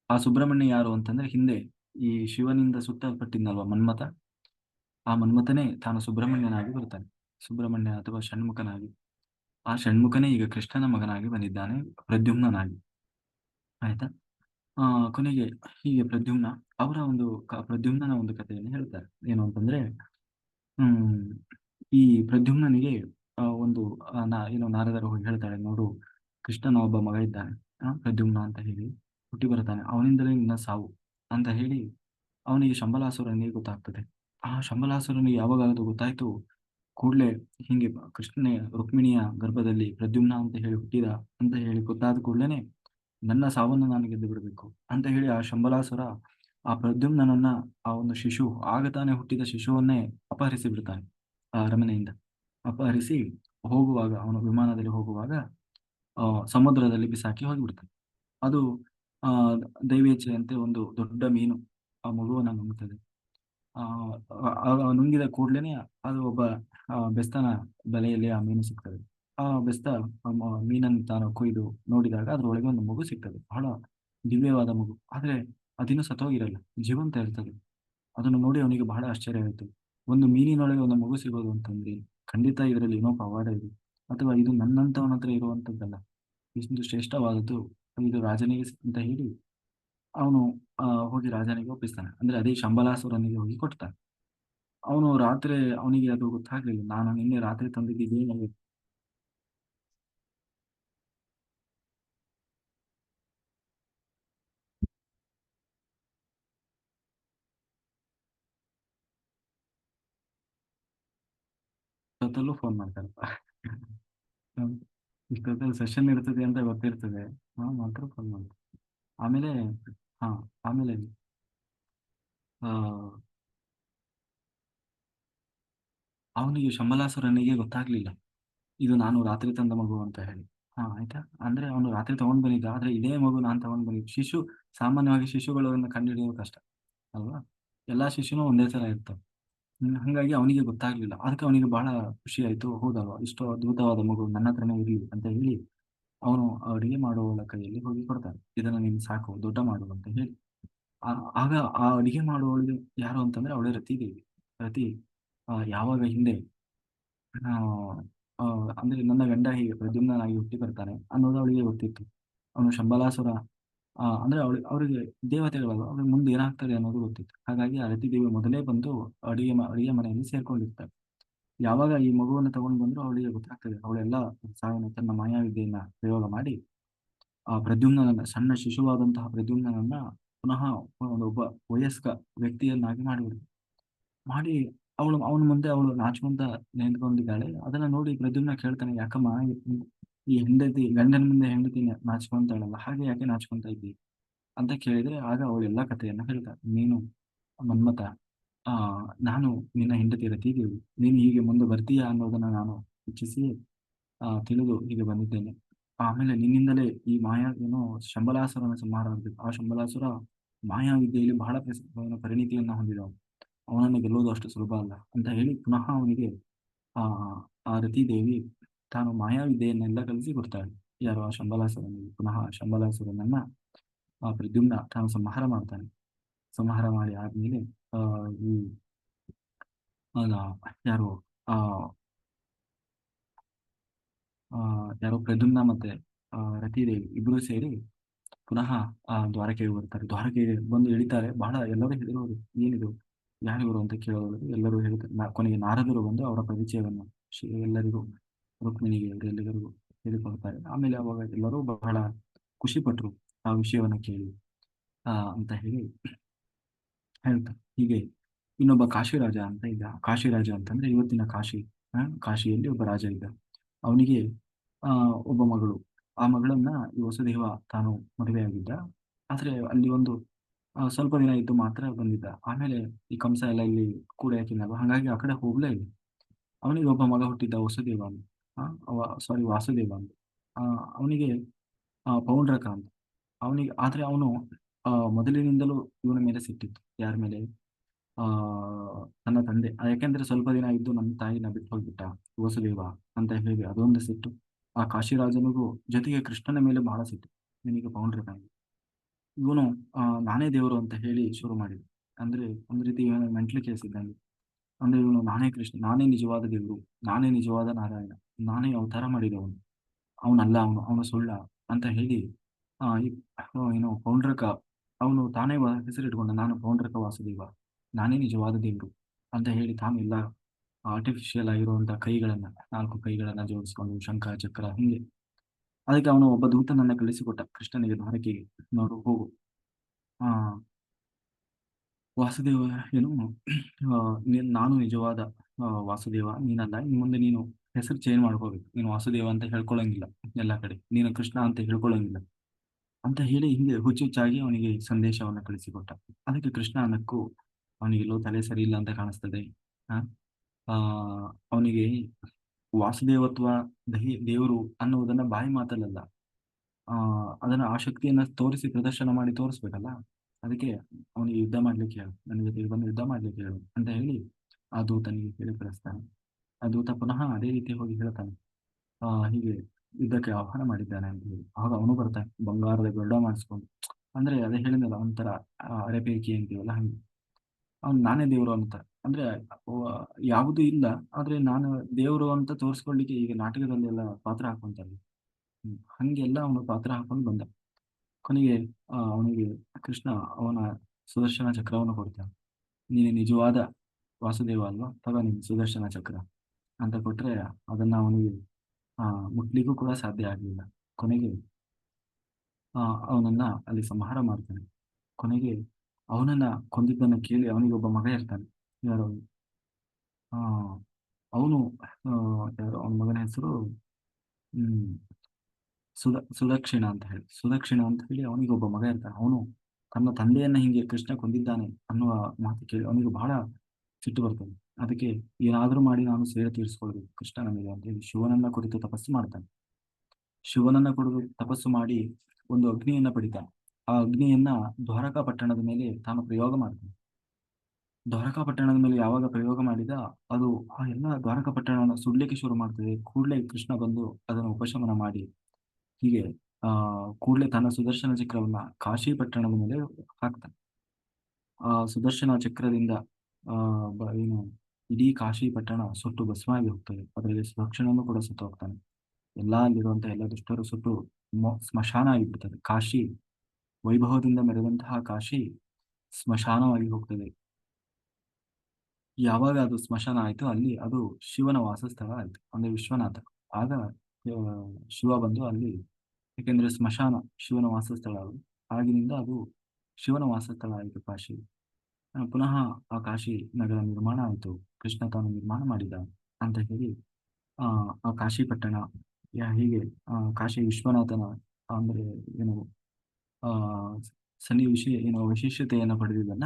ಆ ಸುಬ್ರಹ್ಮಣ್ಯ ಯಾರು ಅಂತಂದ್ರೆ ಹಿಂದೆ ಈ ಶಿವನಿಂದ ಸುತ್ತಲ್ಪಟ್ಟಿದ್ನಲ್ವ ಮನ್ಮಥ? ಆ ಮನ್ಮಥನೇ ತಾನು ಸುಬ್ರಹ್ಮಣ್ಯನಾಗಿ ಬರ್ತಾನೆ ಸುಬ್ರಹ್ಮಣ್ಯ ಅಥವಾ ಷಣ್ಮುಖನಾಗಿ. ಆ ಷಣ್ಮುಖನೇ ಈಗ ಕೃಷ್ಣನ ಮಗನಾಗಿ ಬಂದಿದ್ದಾನೆ ಪ್ರದ್ಯುಮ್ನನಾಗಿ. ಆಯ್ತಾ? ಆ ಕೊನೆಗೆ ಹೀಗೆ ಪ್ರದ್ಯುಮ್ನ ಅವರ ಒಂದು ಪ್ರದ್ಯುಮ್ನ ಒಂದು ಕಥೆಯನ್ನು ಹೇಳ್ತಾರೆ. ಏನು ಅಂತಂದ್ರೆ ಹ್ಮ್ ಈ ಪ್ರದ್ಯುಮ್ನನಿಗೆ ಆ, ಒಂದು ನಾ ಏನು ನಾರದರು ಹೋಗಿ ಹೇಳ್ತಾಳೆ ನೋಡು ಕೃಷ್ಣನ ಒಬ್ಬ ಮಗ ಇದ್ದಾನೆ ಪ್ರದ್ಯುಮ್ನ ಅಂತ ಹೇಳಿ ಹುಟ್ಟಿ ಬರ್ತಾನೆ ಅವನಿಂದಲೇ ನಿನ್ನ ಸಾವು ಅಂತ ಹೇಳಿ ಅವನಿಗೆ ಶಂಬಲಾಸುರನಿಗೆ ಗೊತ್ತಾಗ್ತದೆ. ಆ ಶಂಬಲಾಸುರನು ಅದು ಗೊತ್ತಾಯ್ತು. ಕೂಡ್ಲೆ ಹಿಂಗೆ ಕೃಷ್ಣನೇ ರುಕ್ಮಿಣಿಯ ಗರ್ಭದಲ್ಲಿ ಪ್ರದ್ಯುಮ್ನ ಅಂತ ಹೇಳಿ ಹುಟ್ಟಿದ ಅಂತ ಹೇಳಿ ಗೊತ್ತಾದ ಕೂಡಲೇ ನನ್ನ ಸಾವನ್ನು ನಾನು ಗೆದ್ದು ಬಿಡಬೇಕು ಅಂತ ಹೇಳಿ ಆ ಶಂಬಲಾಸುರ ಆ ಪ್ರದ್ಯುಮ್ನನನ್ನ ಆ ಒಂದು ಶಿಶು ಆಗ ತಾನೇ ಹುಟ್ಟಿದ ಶಿಶುವನ್ನೇ ಅಪಹರಿಸಿ ಬಿಡ್ತಾನೆ ಆ ಅರಮನೆಯಿಂದ. ಅಪಹರಿಸಿ ಹೋಗುವಾಗ ಅವನು ವಿಮಾನದಲ್ಲಿ ಹೋಗುವಾಗ ಸಮುದ್ರದಲ್ಲಿ ಬಿಸಾಕಿ ಹೋಗಿಬಿಡ್ತಾನೆ. ಅದು, ಆ ದೈವೇಚ್ಛೆಯಂತೆ ಒಂದು ದೊಡ್ಡ ಮೀನು ಆ ಮಗುವನ್ನ ಆ ನುಂಗಿದ ಕೂಡ್ಲೇನೆ ಅದು ಒಬ್ಬ ಆ, ಬೆಸ್ತನ ಬೆಲೆಯಲ್ಲಿ ಆ ಮೀನು ಸಿಗ್ತದೆ. ಆ ಬೆಸ್ತ ಆ ಮೀನನ್ನು ತಾನು ಕೊಯ್ದು ನೋಡಿದಾಗ ಅದರೊಳಗೆ ಒಂದು ಮಗು ಸಿಗ್ತದೆ. ಬಹಳ ದಿವ್ಯವಾದ ಮಗು. ಆದ್ರೆ ಅದಿನ್ನೂ ಸತ್ತೋಗಿರಲ್ಲ ಜೀವಂತ ಇರ್ತದೆ. ಅದನ್ನು ನೋಡಿ ಅವನಿಗೆ ಬಹಳ ಆಶ್ಚರ್ಯ ಆಯಿತು. ಒಂದು ಮೀನಿನೊಳಗೆ ಒಂದು ಮಗು ಸಿಗೋದು ಅಂತಂದ್ರೆ ಖಂಡಿತ ಇದರಲ್ಲಿ ಏನೋ ಪವಾಡ ಇದೆ. ಅಥವಾ ಇದು ನನ್ನಂತವನ ಹತ್ರ ಇರುವಂತದ್ದಲ್ಲ. ಇಷ್ಟು ಶ್ರೇಷ್ಠವಾದದ್ದು ಇದು ರಾಜನಿಗೆ ಅಂತ ಹೇಳಿ ಅವನು ಹೋಗಿ ರಾಜನಿಗೆ ಒಪ್ಪಿಸ್ತಾನೆ. ಅಂದ್ರೆ ಅದೇ ಶಂಬಲಾಸುರನಿಗೆ ಹೋಗಿ ಕೊಡ್ತಾನೆ. ಅವನು ರಾತ್ರಿ ಅವನಿಗೆ ಅದು ಗೊತ್ತಾಗ್ಲಿಲ್ಲ. ನಾನು ನಿನ್ನೆ ರಾತ್ರಿ ತಂದಿದ್ದೀನಿ ಇಷ್ಟೊತ್ತಲ್ಲೂ ಫೋನ್ ಮಾಡ್ತಾರಪ್ಪ. ಇಷ್ಟೊತ್ತಲ್ಲಿ ಸೆಷನ್ ಇರ್ತದೆ ಅಂತ ಗೊತ್ತಿರ್ತದೆ. ಮಾತ್ರ ಫೋನ್ ಮಾಡ್ತಾರೆ. ಆಮೇಲೆ ಹಾ ಆಮೇಲೆ ಆ ಅವನಿಗೆ ಶಂಬಲಾಸುರನಿಗೆ ಗೊತ್ತಾಗ್ಲಿಲ್ಲ ಇದು ನಾನು ರಾತ್ರಿ ತಂದ ಮಗು ಅಂತ ಹೇಳಿ ಹಾ ಆಯ್ತಾ ಅಂದ್ರೆ ಅವನು ರಾತ್ರಿ ತಗೊಂಡ್ ಬಂದಿದ್ದ ಆದ್ರೆ ಇದೇ ಮಗು ನಾನು ತಗೊಂಡ್ ಬಂದಿದ್ದು ಶಿಶು ಸಾಮಾನ್ಯವಾಗಿ ಶಿಶುಗಳನ್ನ ಕಂಡುಹಿಡಿಯೋದು ಕಷ್ಟ ಅಲ್ವಾ ಎಲ್ಲಾ ಶಿಶುನೂ ಒಂದೇ ತರ ಇರ್ತವೆ ಹಂಗಾಗಿ ಅವನಿಗೆ ಗೊತ್ತಾಗ್ಲಿಲ್ಲ ಅದಕ್ಕೆ ಅವನಿಗೆ ಬಹಳ ಖುಷಿ ಆಯ್ತು ಹೌದಲ್ವಾ ಇಷ್ಟು ಅದ್ಭುತವಾದ ಮಗು ನನ್ನ ಹತ್ರನೇ ಇರ್ಲಿ ಅಂತ ಹೇಳಿ ಅವನು ಅಡಿಗೆ ಮಾಡುವವಳ ಕೈಯಲ್ಲಿ ಹೋಗಿ ಕೊಡ್ತಾನೆ ಇದನ್ನ ನೀನು ಸಾಕು, ದೊಡ್ಡ ಮಾಡು ಅಂತ ಹೇಳಿ. ಆಗ ಆ ಅಡಿಗೆ ಮಾಡುವವಳಿಗೆ ಯಾರು ಅಂತಂದ್ರೆ ಅವಳೇ ರತಿದೇವಿ ರತಿ ಯಾವಾಗ ಹಿಂದೆ ಅಂದ್ರೆ ನನ್ನ ಗಂಡ ಹೀಗೆ ಪ್ರದ್ಯುಮ್ನಾಗಿ ಹುಟ್ಟಿ ಬರ್ತಾನೆ ಅನ್ನೋದು ಅವಳಿಗೆ ಗೊತ್ತಿತ್ತು. ಅವನು ಶಂಬಲಾಸುರ ಅಂದ್ರೆ ಅವಳು, ಅವರಿಗೆ ದೇವತೆಗಳಲ್ಲ ಅವ್ರಿಗೆ ಮುಂದೆ ಏನಾಗ್ತದೆ ಅನ್ನೋದು ಗೊತ್ತಿತ್ತು. ಹಾಗಾಗಿ ಆ ರತಿದೇವಿ ಮೊದಲೇ ಬಂದು ಅಡಿಗೆ ಅಡಿಗೆ ಮನೆಯಲ್ಲಿ ಸೇರ್ಕೊಂಡಿರ್ತಾಳೆ ಯಾವಾಗ ಈ ಮಗುವನ್ನು ತಗೊಂಡು ಬಂದ್ರು ಅವಳಿಗೆ ಗೊತ್ತಾಗ್ತದೆ. ಅವಳೆಲ್ಲ ಸಾವಿನ ತನ್ನ ಮಾಯಾವಿದ್ಯೆಯನ್ನ ಪ್ರಯೋಗ ಮಾಡಿ, ಆ ಪ್ರದ್ಯುಮ್ನನ್ನ ಸಣ್ಣ ಶಿಶುವಾದಂತಹ ಪ್ರದ್ಯುಮ್ನನ್ನ ಪುನಃ ಒಬ್ಬ ವಯಸ್ಕ ವ್ಯಕ್ತಿಯನ್ನಾಗಿ ಮಾಡಿಬಿಡ್ತು ಮಾಡಿ ಅವಳು, ಅವನ ಮುಂದೆ ಅವಳು ನಾಚ್ಕೊಂತ ನಿಂತ್ಕೊಂಡಿದ್ದಾಳೆ. ಅದನ್ನ ನೋಡಿ ಪ್ರದ್ಯುಮ್ನ ಕೇಳ್ತಾನೆ, ಯಾಕಮ್ಮ, ಈ- ಹೆಂಡತಿ, ಗಂಡನ ಮುಂದೆ ಹೆಂಡತಿ ನಾಚ್ಕೊಂತಾಳಲ್ಲ, ಹಾಗೆ ಯಾಕೆ ನಾಚ್ಕೊಂತ ಇದ್ದೀವಿ ಅಂತ ಕೇಳಿದ್ರೆ ಆಗ ಅವಳೆಲ್ಲ ಕಥೆಯನ್ನ ಹೇಳ್ತಾಳೆ. ನೀನು ಮನ್ಮಥ ಆ, ನಾನು ನಿನ್ನ ಹೆಂಡತಿ ರತಿದೇವಿ ನೀನು ಹೀಗೆ ಮುಂದೆ ಬರ್ತೀಯಾ ಅನ್ನೋದನ್ನ ನಾನು ಇಚ್ಛಿಸಿ, ಆ, ತಿಳಿದು ಹೀಗೆ ಬಂದಿದ್ದೇನೆ. ಆಮೇಲೆ ನಿನ್ನಿಂದಲೇ ಈ ಮಾಯಾ, ಏನು ಶಂಬಲಾಸುರನ ಸಂಹಾರ ಆಗಬೇಕು ಆ ಶಂಬಲಾಸುರ ಮಾಯಾ ವಿದ್ಯೆಯಲ್ಲಿ ಬಹಳ ಪರಿಣಿತಿಯನ್ನ ಹೊಂದಿದವು ಅವನನ್ನು ಗೆಲ್ಲುವುದು ಅಷ್ಟು ಸುಲಭ ಅಲ್ಲ ಅಂತ ಹೇಳಿ ಪುನಃ ಅವನಿಗೆ, ಆ ಆ ರತಿದೇವಿ ತಾನು ಮಾಯಾ ವಿದ್ಯೆಯನ್ನೆಲ್ಲ ಕಲಿಸಿ ಕೊಡ್ತಾಳೆ. ಯಾರು? ಆ ಶಂಬಲಾಸುರನಿಗೆ. ಪುನಃ ಶಂಬಲಾಸುರನನ್ನ, ಆ ಪ್ರದ್ಯುಮ್ನ ತಾನು ಸಂಹಾರ ಮಾಡ್ತಾನೆ. ಸಂಹಾರ ಮಾಡಿ ಆದ್ಮೇಲೆ ಯಾರು ಯಾರೋ ಪ್ರದ್ಯುಮ್ನ ಮತ್ತೆ ರತಿದೇವಿ ಇಬ್ರು ಸೇರಿ ಪುನಃ ಆ ದ್ವಾರಕೆಗೆ ಬರ್ತಾರೆ ದ್ವಾರಕೆಗೆ ಬಂದು ಇಳಿತಾರೆ ಬಹಳ ಎಲ್ಲರೂ ಹೇಳಿರೋರು ಏನಿದು? ಯಾರಿವರು ಅಂತ ಕೇಳೋರು ಎಲ್ಲರೂ ಹೇಳ್ತಾರೆ. ಕೊನೆಗೆ ನಾರದರು ಬಂದು ಅವರ ಪರಿಚಯವನ್ನು ಎಲ್ಲರಿಗೂ, ರುಕ್ಮಿಣಿಗೆ ಎಲ್ಲರಿಗೂ ಹೇಳಿಕೊಡ್ತಾರೆ. ಆಮೇಲೆ ಅವಾಗ ಎಲ್ಲರೂ ಬಹಳ ಖುಷಿ ಪಟ್ರು ಆ ವಿಷಯವನ್ನ ಕೇಳಿ, ಆ, ಅಂತ ಹೇಳಿ. ಹೇಳ್ತಾರೆ ಹೀಗೆ ಇನ್ನೊಬ್ಬ ಕಾಶಿರಾಜ ಅಂತ ಇದ್ದ. ಕಾಶಿರಾಜ ಅಂತಂದ್ರೆ ಇವತ್ತಿನ ಕಾಶಿ ಕಾಶಿಯಲ್ಲಿ ಒಬ್ಬ ರಾಜ ಇದ್ದ. ಅವನಿಗೆ ಒಬ್ಬ ಮಗಳು. ಆ ಮಗಳನ್ನ ಈ ವಸುದೇವ ತಾನು ಮದುವೆಯಾಗಿದ್ದ ಆದ್ರೆ ಅಲ್ಲಿ ಒಂದು ಸ್ವಲ್ಪ ದಿನ ಇದ್ದು ಮಾತ್ರ ಬಂದಿದ್ದ. ಆಮೇಲೆ ಈ ಕಂಸ ಎಲ್ಲ ಇಲ್ಲಿ ಕೂಡ ಯಾಕಿನಲ್ವ ಹಾಗಾಗಿ ಆ ಕಡೆ ಹೋಗ್ಲೇ ಇಲ್ಲ. ಅವನಿಗೆ ಒಬ್ಬ ಮಗ ಹುಟ್ಟಿದ್ದ ವಸುದೇವ ಅಂತ ಸಾರಿ ವಾಸುದೇವ ಅಂತ ಅವನಿಗೆ ಪೌಂಡ್ರಕ ಅಂತ. ಅವನಿಗೆ, ಆದ್ರೆ ಅವನು ಮೊದಲಿನಿಂದಲೂ ಇವನ ಮೇಲೆ ಸಿಟ್ಟಿತ್ತು ಯಾರ ಮೇಲೆ? ನನ್ನ ತಂದೆ. ಯಾಕೆಂದ್ರೆ ಸ್ವಲ್ಪ ದಿನ ಇದ್ದು ನನ್ನ ತಾಯಿನ ಬಿಟ್ಟು ಹೋಗ್ಬಿಟ್ಟ ವಸುದೇವ ಅಂತ ಹೇಳಿ ಅದೊಂದು ಸಿಟ್ಟು. ಆ ಕಾಶಿರಾಜನಿಗೂ ಜೊತೆಗೆ ಕೃಷ್ಣನ ಮೇಲೆ ಬಹಳ ಸಿಟ್ಟು. ನಿನಗೆ ಬೌಂಡ್ರಿ ಬ್ಯಾಂಕ್ ಇವನು ನಾನೇ ದೇವರು ಅಂತ ಹೇಳಿ ಶುರು ಮಾಡಿದ. ಅಂದ್ರೆ ಒಂದ್ ರೀತಿ ಇವನ ಮೆಂಟ್ಲಿ ಕೇಸ್ ಇದ್ದಂಗೆ. ಅಂದ್ರೆ ಇವನು ನಾನೇ ಕೃಷ್ಣ ನಾನೇ ನಿಜವಾದ ದೇವರು ನಾನೇ ನಿಜವಾದ ನಾರಾಯಣ ನಾನೇ ಅವತಾರ ಮಾಡಿದವನು. ಅವನಲ್ಲ ಅವನು ಅವನು ಸುಳ್ಳ ಅಂತ ಹೇಳಿ ಆ, ಏನು ಪೌಂಡ್ರಕ ಅವನು ತಾನೇ ಹೆಸರಿಟ್ಕೊಂಡ ನಾನು ಪೌಂಡ್ರಕ ವಾಸುದೇವ, ನಾನೇ ನಿಜವಾದ ದೇವರು ಅಂತ ಹೇಳಿ ತಾನು ಎಲ್ಲ ಆರ್ಟಿಫಿಷಿಯಲ್ ಆಗಿರುವಂತಹ ಕೈಗಳನ್ನ, ನಾಲ್ಕು ಕೈಗಳನ್ನ ಜೋಡಿಸ್ಕೊಂಡು, ಶಂಖ, ಚಕ್ರ, ಹಿಂಗೆ. ಅದಕ್ಕೆ ಅವನು ಒಬ್ಬ ದೂತನನ್ನ ಕಳಿಸಿಕೊಟ್ಟ, ಕೃಷ್ಣನಿಗೆ ದ್ವಾರಕೆಗೆ ನೋಡು, ಹೋಗು. ಆ, ವಾಸುದೇವ ಏನು ನೀನ್- ನಿಜವಾದ ವಾಸುದೇವ, ನೀನಲ್ಲ, ಇನ್ ಮುಂದೆ ನೀನು ಹೆಸರು ಚೇಂಜ್ ಮಾಡ್ಕೋಬೇಕು. ನೀನು ವಾಸುದೇವ ಅಂತ ಹೇಳ್ಕೊಳ್ಳಂಗಿಲ್ಲ, ಎಲ್ಲ ಕಡೆ. ನೀನು ಕೃಷ್ಣ ಅಂತ ಹೇಳ್ಕೊಳಂಗಿಲ್ಲ ಅಂತ ಹೇಳಿ ಹಿಂಗೆ ಹುಚ್ಚುಚ್ಚಾಗಿ ಅವನಿಗೆ ಸಂದೇಶವನ್ನ ಕಳಿಸಿಕೊಟ್ಟ. ಅದಕ್ಕೆ ಕೃಷ್ಣ ಅನ್ನಕ್ಕೂ ಅವನಿಗೆ ಎಲ್ಲೋ ತಲೆ ಸರಿ ಇಲ್ಲ ಅಂತ ಕಾಣಿಸ್ತದೆ. ಆ ಅವನಿಗೆ ವಾಸುದೇವತ್ವ ದಹಿ, ದೇವರು ಅನ್ನುವುದನ್ನ ಬಾಯಿ ಮಾತಲ್ಲಲ್ಲ. ಆ, ಅದನ್ನ ಆ ಶಕ್ತಿಯನ್ನ ತೋರಿಸಿ ಪ್ರದರ್ಶನ ಮಾಡಿ ತೋರಿಸ್ಬೇಕಲ್ಲ. ಅದಕ್ಕೆ ಅವನಿಗೆ ಯುದ್ಧ ಮಾಡ್ಲಿಕ್ಕೆ ಹೇಳು. ನನ್ನ ಜೊತೆಗೆ ಬಂದು ಯುದ್ಧ ಮಾಡ್ಲಿಕ್ಕೆ ಹೇಳು ಅಂತ ಹೇಳಿ ಆ ದೂತನಿಗೆ ಹೇಳಿ ಕಳಿಸ್ತಾನೆ. ಆ ದೂತ ಪುನಃ ಅದೇ ರೀತಿ ಹೋಗಿ ಹೇಳ್ತಾನೆ. ಆ, ಹೀಗೆ ಯುದ್ಧಕ್ಕೆ ಆಹ್ವಾನ ಮಾಡಿದ್ದಾನೆ ಅಂತ ಹೇಳಿ. ಆಗ ಅವನು ಬರ್ತಾನೆ ಬಂಗಾರದ ಗರುಡ ಮಾಡಿಸ್ಕೊಂಡು. ಅಂದ್ರೆ ಅದೇ ಹೇಳಿದ್ನಲ್ಲ, ಒಂಥರ ಅರೆಬೇಕಿ ಅಂತೀವಲ್ಲ ಹಂಗೆ. ಅವ್ನು, ನಾನೇ ದೇವರು ಅಂತ. ಅಂದ್ರೆ ಯಾವುದು ಇಲ್ಲ, ಆದ್ರೆ ನಾನು ದೇವರು ಅಂತ ತೋರಿಸ್ಕೊಳ್ಳಿಕ್ಕೆ ಈಗ ನಾಟಕದಲ್ಲಿ ಎಲ್ಲ ಪಾತ್ರ ಹಾಕೊಂತಾರೆ. ಹಂಗೆಲ್ಲ ಅವನು ಪಾತ್ರ ಹಾಕೊಂಡು ಬಂದ. ಕೊನೆಗೆ ಅವನಿಗೆ ಕೃಷ್ಣ ಅವನ ಸುದರ್ಶನ ಚಕ್ರವನ್ನು ಕೊಡ್ತಾನೆ ನೀನು ನಿಜವಾದ ವಾಸುದೇವ ಅಲ್ವಾ? ತಗೋ ನಿನ್ ಸುದರ್ಶನ ಚಕ್ರ ಅಂತ ಕೊಟ್ರೆ ಅದನ್ನ ಅವನಿಗೆ ಆ ಮುಟ್ಲಿಕ್ಕೂ ಕೂಡ ಸಾಧ್ಯ ಆಗಲಿಲ್ಲ ಕೊನೆಗೆ ಅವನನ್ನ ಅಲ್ಲಿ ಸಂಹಾರ ಮಾಡ್ತಾನೆ ಕೊನೆಗೆ ಅವನನ್ನ ಕೊಂದಿದ್ದನ್ನ ಕೇಳಿ ಅವನಿಗೆ ಒಬ್ಬ ಮಗ ಇರ್ತಾನೆ ಯಾರು ಅವನು ಯಾರು ಅವನ ಮಗನ ಹೆಸರು ಹ್ಮ್ ಸುದ ಸುದಕ್ಷಿಣ ಅಂತ ಹೇಳಿ ಸುದಕ್ಷಿಣ ಅಂತ ಹೇಳಿ ಅವನಿಗೆ ಒಬ್ಬ ಮಗ ಇರ್ತಾನೆ ಅವನು ತನ್ನ ತಂದೆಯನ್ನ ಹಿಂಗೆ ಕೃಷ್ಣ ಕೊಂದಿದ್ದಾನೆ ಅನ್ನುವ ಮಾತು ಕೇಳಿ ಅವನಿಗೆ ಬಹಳ ಸಿಟ್ಟು ಬರ್ತದೆ ಅದಕ್ಕೆ ಏನಾದರೂ ಮಾಡಿ ನಾನು ಸೇರೆ ತೀರಿಸ್ಕೊಳ್ಬೇಕು. ಕೃಷ್ಣನ ಮೇಲೆ ಅಂತ ಹೇಳಿ ಶಿವನನ್ನ ಕುರಿತು ತಪಸ್ಸು ಮಾಡ್ತಾನೆ. ಶಿವನನ್ನ ಕುರಿತು ತಪಸ್ಸು ಮಾಡಿ ಒಂದು ಅಗ್ನಿಯನ್ನ ಪಡಿತಾನೆ. ಆ ಅಗ್ನಿಯನ್ನ ದ್ವಾರಕಾ ಪಟ್ಟಣದ ಮೇಲೆ ತಾನು ಪ್ರಯೋಗ ಮಾಡ್ತಾನೆ. ದ್ವಾರಕಾ ಪಟ್ಟಣದ ಮೇಲೆ ಯಾವಾಗ ಪ್ರಯೋಗ ಮಾಡಿದ ಅದು ಆ ಎಲ್ಲ ದ್ವಾರಕಾ ಪಟ್ಟಣವನ್ನು ಸುಡ್ಲಿಕ್ಕೆ ಶುರು ಮಾಡ್ತದೆ. ಕೂಡಲೇ ಕೃಷ್ಣ ಬಂದು ಅದನ್ನು ಉಪಶಮನ ಮಾಡಿ. ಹೀಗೆ, ಆ, ಕೂಡಲೇ ತನ್ನ ಸುದರ್ಶನ ಚಕ್ರವನ್ನ ಕಾಶಿ ಪಟ್ಟಣದ ಮೇಲೆ ಹಾಕ್ತಾನೆ. ಆ ಸುದರ್ಶನ ಚಕ್ರದಿಂದ, ಆ ಏನು ಇಡೀ ಕಾಶಿ ಪಟ್ಟಣ ಸುಟ್ಟು ಭಸ್ಮವಾಗಿ ಹೋಗ್ತದೆ. ಅದರಲ್ಲಿ ಸುದಕ್ಷಿಣನು ಕೂಡ ಸುತ್ತ ಹೋಗ್ತಾನೆ ಎಲ್ಲಾ ಅಲ್ಲಿರುವಂತಹ ಎಲ್ಲ ದುಷ್ಟರು ಸುಟ್ಟು ಸ್ಮಶಾನ ಆಗಿಬಿಡ್ತದೆ. ಕಾಶಿ, ವೈಭವದಿಂದ ಮೆರೆದಂತಹ ಕಾಶಿ ಸ್ಮಶಾನವಾಗಿ ಹೋಗ್ತದೆ. ಯಾವಾಗ ಅದು ಸ್ಮಶಾನ ಆಯ್ತು ಅಲ್ಲಿ ಅದು ಶಿವನ ವಾಸಸ್ಥಳ ಆಯ್ತು, ಅಂದ್ರೆ ವಿಶ್ವನಾಥ. ಆಗ ಶಿವ ಬಂದು ಅಲ್ಲಿ ಯಾಕೆಂದ್ರೆ ಸ್ಮಶಾನ ಶಿವನ ವಾಸಸ್ಥಳ ಆಗಿನಿಂದ ಅದು ಶಿವನ ವಾಸಸ್ಥಳ ಆಯಿತು ಕಾಶಿ. ಪುನಃ ಆ ಕಾಶಿ ನಗರ ನಿರ್ಮಾಣ ಆಯಿತು. ಕೃಷ್ಣ ತಾನು ನಿರ್ಮಾಣ ಮಾಡಿದ ಅಂತ ಹೇಳಿ, ಆ ಕಾಶಿ ಪಟ್ಟಣ ಹೀಗೆ, ಆ, ಕಾಶಿ ವಿಶ್ವನಾಥನ, ಅಂದ್ರೆ ಏನು, ಆ, ಸನ್ನಿ ವಿಷಯ, ಏನು ವಿಶೇಷತೆಯನ್ನು ಪಡೆದಿದ್ದನ್ನ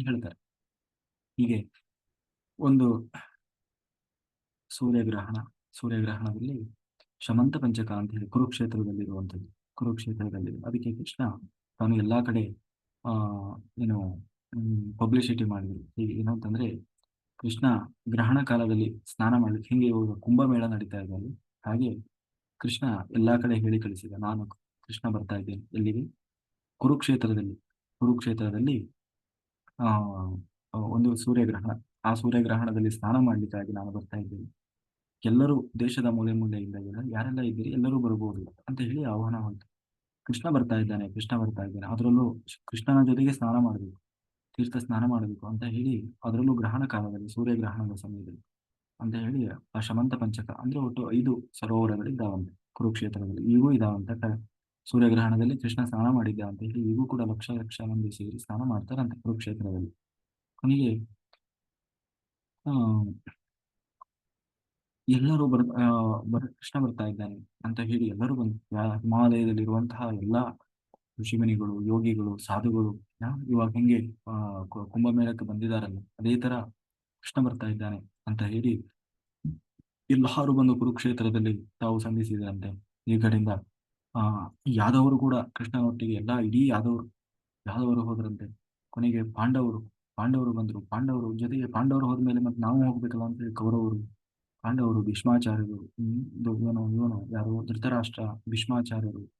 ಹೇಳ್ತಾರೆ. ಹೀಗೆ ಒಂದು ಸೂರ್ಯಗ್ರಹಣ, ಸೂರ್ಯಗ್ರಹಣದಲ್ಲಿ ಶಮಂತ ಪಂಚಕ ಅಂತ ಹೇಳಿ ಕುರುಕ್ಷೇತ್ರದಲ್ಲಿರುವಂಥದ್ದು ಕುರುಕ್ಷೇತ್ರದಲ್ಲಿ ಅದಕ್ಕೆ ಕೃಷ್ಣ ತಾನು ಎಲ್ಲಾ ಕಡೆ, ಆ, ಏನು ಪಬ್ಲಿಸಿಟಿ ಮಾಡಿದ್ರು. ಹೀಗೆ ಏನು ಅಂತಂದ್ರೆ ಕೃಷ್ಣ ಗ್ರಹಣ ಕಾಲದಲ್ಲಿ ಸ್ನಾನ ಮಾಡ್ಲಿಕ್ಕೆ ಹಿಂಗೆ ಇವಾಗ ಕುಂಭಮೇಳ ನಡೀತಾ ಇದೆ ಅಲ್ಲಿ. ಹಾಗೆ ಕೃಷ್ಣ ಎಲ್ಲಾ ಕಡೆ ಹೇಳಿ ಕಳಿಸಿದ. ನಾನು ಕೃಷ್ಣ ಬರ್ತಾ ಇದ್ದೇನೆ ಎಲ್ಲಿಗೆ? ಕುರುಕ್ಷೇತ್ರದಲ್ಲಿ. ಕುರುಕ್ಷೇತ್ರದಲ್ಲಿ, ಆ ಒಂದು ಸೂರ್ಯಗ್ರಹಣ. ಆ ಸೂರ್ಯಗ್ರಹಣದಲ್ಲಿ ಸ್ನಾನ ಮಾಡ್ಲಿಕ್ಕಾಗಿ ನಾನು ಬರ್ತಾ ಇದ್ದೇನೆ. ಎಲ್ಲರೂ ದೇಶದ ಮೂಲೆ ಮೂಲೆಯಿಂದ ಯಾರೆಲ್ಲ ಇದ್ದೀರಿ? ಎಲ್ಲರೂ ಬರಬಹುದು ಅಂತ ಹೇಳಿ ಆಹ್ವಾನ ಹೋಯ್ತು ಕೃಷ್ಣ ಬರ್ತಾ ಇದ್ದಾನೆ, ಕೃಷ್ಣ ಬರ್ತಾ ಇದ್ದಾನೆ. ಅದರಲ್ಲೂ ಕೃಷ್ಣನ ಜೊತೆಗೆ ಸ್ನಾನ ಮಾಡಬೇಕು. ತೀರ್ಥ ಸ್ನಾನ ಮಾಡಬೇಕು ಅಂತ ಹೇಳಿ ಅದರಲ್ಲೂ ಗ್ರಹಣ ಕಾಲದಲ್ಲಿ ಸೂರ್ಯಗ್ರಹಣದ ಸಮಯದಲ್ಲಿ ಅಂತ ಹೇಳಿ ಆ ಶಮಂತ ಪಂಚಕ ಅಂದ್ರೆ ಒಟ್ಟು ಐದು ಸರೋವರಗಳು ಇದ್ದಾವಂತೆ ಕುರುಕ್ಷೇತ್ರದಲ್ಲಿ ಈಗೂ ಇದಾವಂತ ಸೂರ್ಯ ಸೂರ್ಯಗ್ರಹಣದಲ್ಲಿ ಕೃಷ್ಣ ಸ್ನಾನ ಮಾಡಿದ್ದ ಅಂತ ಹೇಳಿ ಈಗೂ ಕೂಡ ಲಕ್ಷ ಲಕ್ಷ ಮಂದಿ ಸೇರಿ ಸ್ನಾನ ಮಾಡ್ತಾರಂತೆ ಕುರುಕ್ಷೇತ್ರದಲ್ಲಿ. ಕೊನೆಗೆ, ಆ, ಎಲ್ಲರೂ ಬರ್ ಕೃಷ್ಣ ಬರ್ತಾ ಇದ್ದಾನೆ ಅಂತ ಹೇಳಿ ಎಲ್ಲರೂ ಬಂದು ಹಿಮಾಲಯದಲ್ಲಿರುವಂತಹ ಎಲ್ಲಾ ಋಷಿಮುನಿಗಳು, ಯೋಗಿಗಳು, ಸಾಧುಗಳು ಇವಾಗ ಹೆಂಗೆ ಕುಂಭಮೇಳಕ್ಕೆ ಬಂದಿದಾರಲ್ಲ, ಅದೇ ತರ ಕೃಷ್ಣ ಬರ್ತಾ ಇದ್ದಾನೆ ಅಂತ ಹೇಳಿ ಎಲ್ಲರೂ ಬಂದು ಕುರುಕ್ಷೇತ್ರದಲ್ಲಿ ತಾವು ಸಂಧಿಸಿದ್ರಂತೆ. ಈ ಕಡೆಯಿಂದ, ಆ, ಯಾದವರು ಕೂಡ ಕೃಷ್ಣನೊಟ್ಟಿಗೆ ಎಲ್ಲಾ ಇಡೀ ಯಾದವರು ಯಾದವರು ಹೋದ್ರಂತೆ. ಕೊನೆಗೆ ಪಾಂಡವರು ಪಾಂಡವರು ಬಂದ್ರು. ಪಾಂಡವರು ಜೊತೆಗೆ, ಪಾಂಡವರು ಹೋದ್ಮೇಲೆ ಮತ್ತೆ ನಾವು ಹೋಗ್ಬೇಕಲ್ಲ ಅಂತ ಹೇಳಿ ಕೌರವರು, ಪಾಂಡವರು ಭೀಷ್ಮಾಚಾರ್ಯರು ಇವನು ಇವನು ಯಾರು, ಧೃತರಾಷ್ಟ್ರ ಭೀಷ್ಮಾಚಾರ್ಯರು,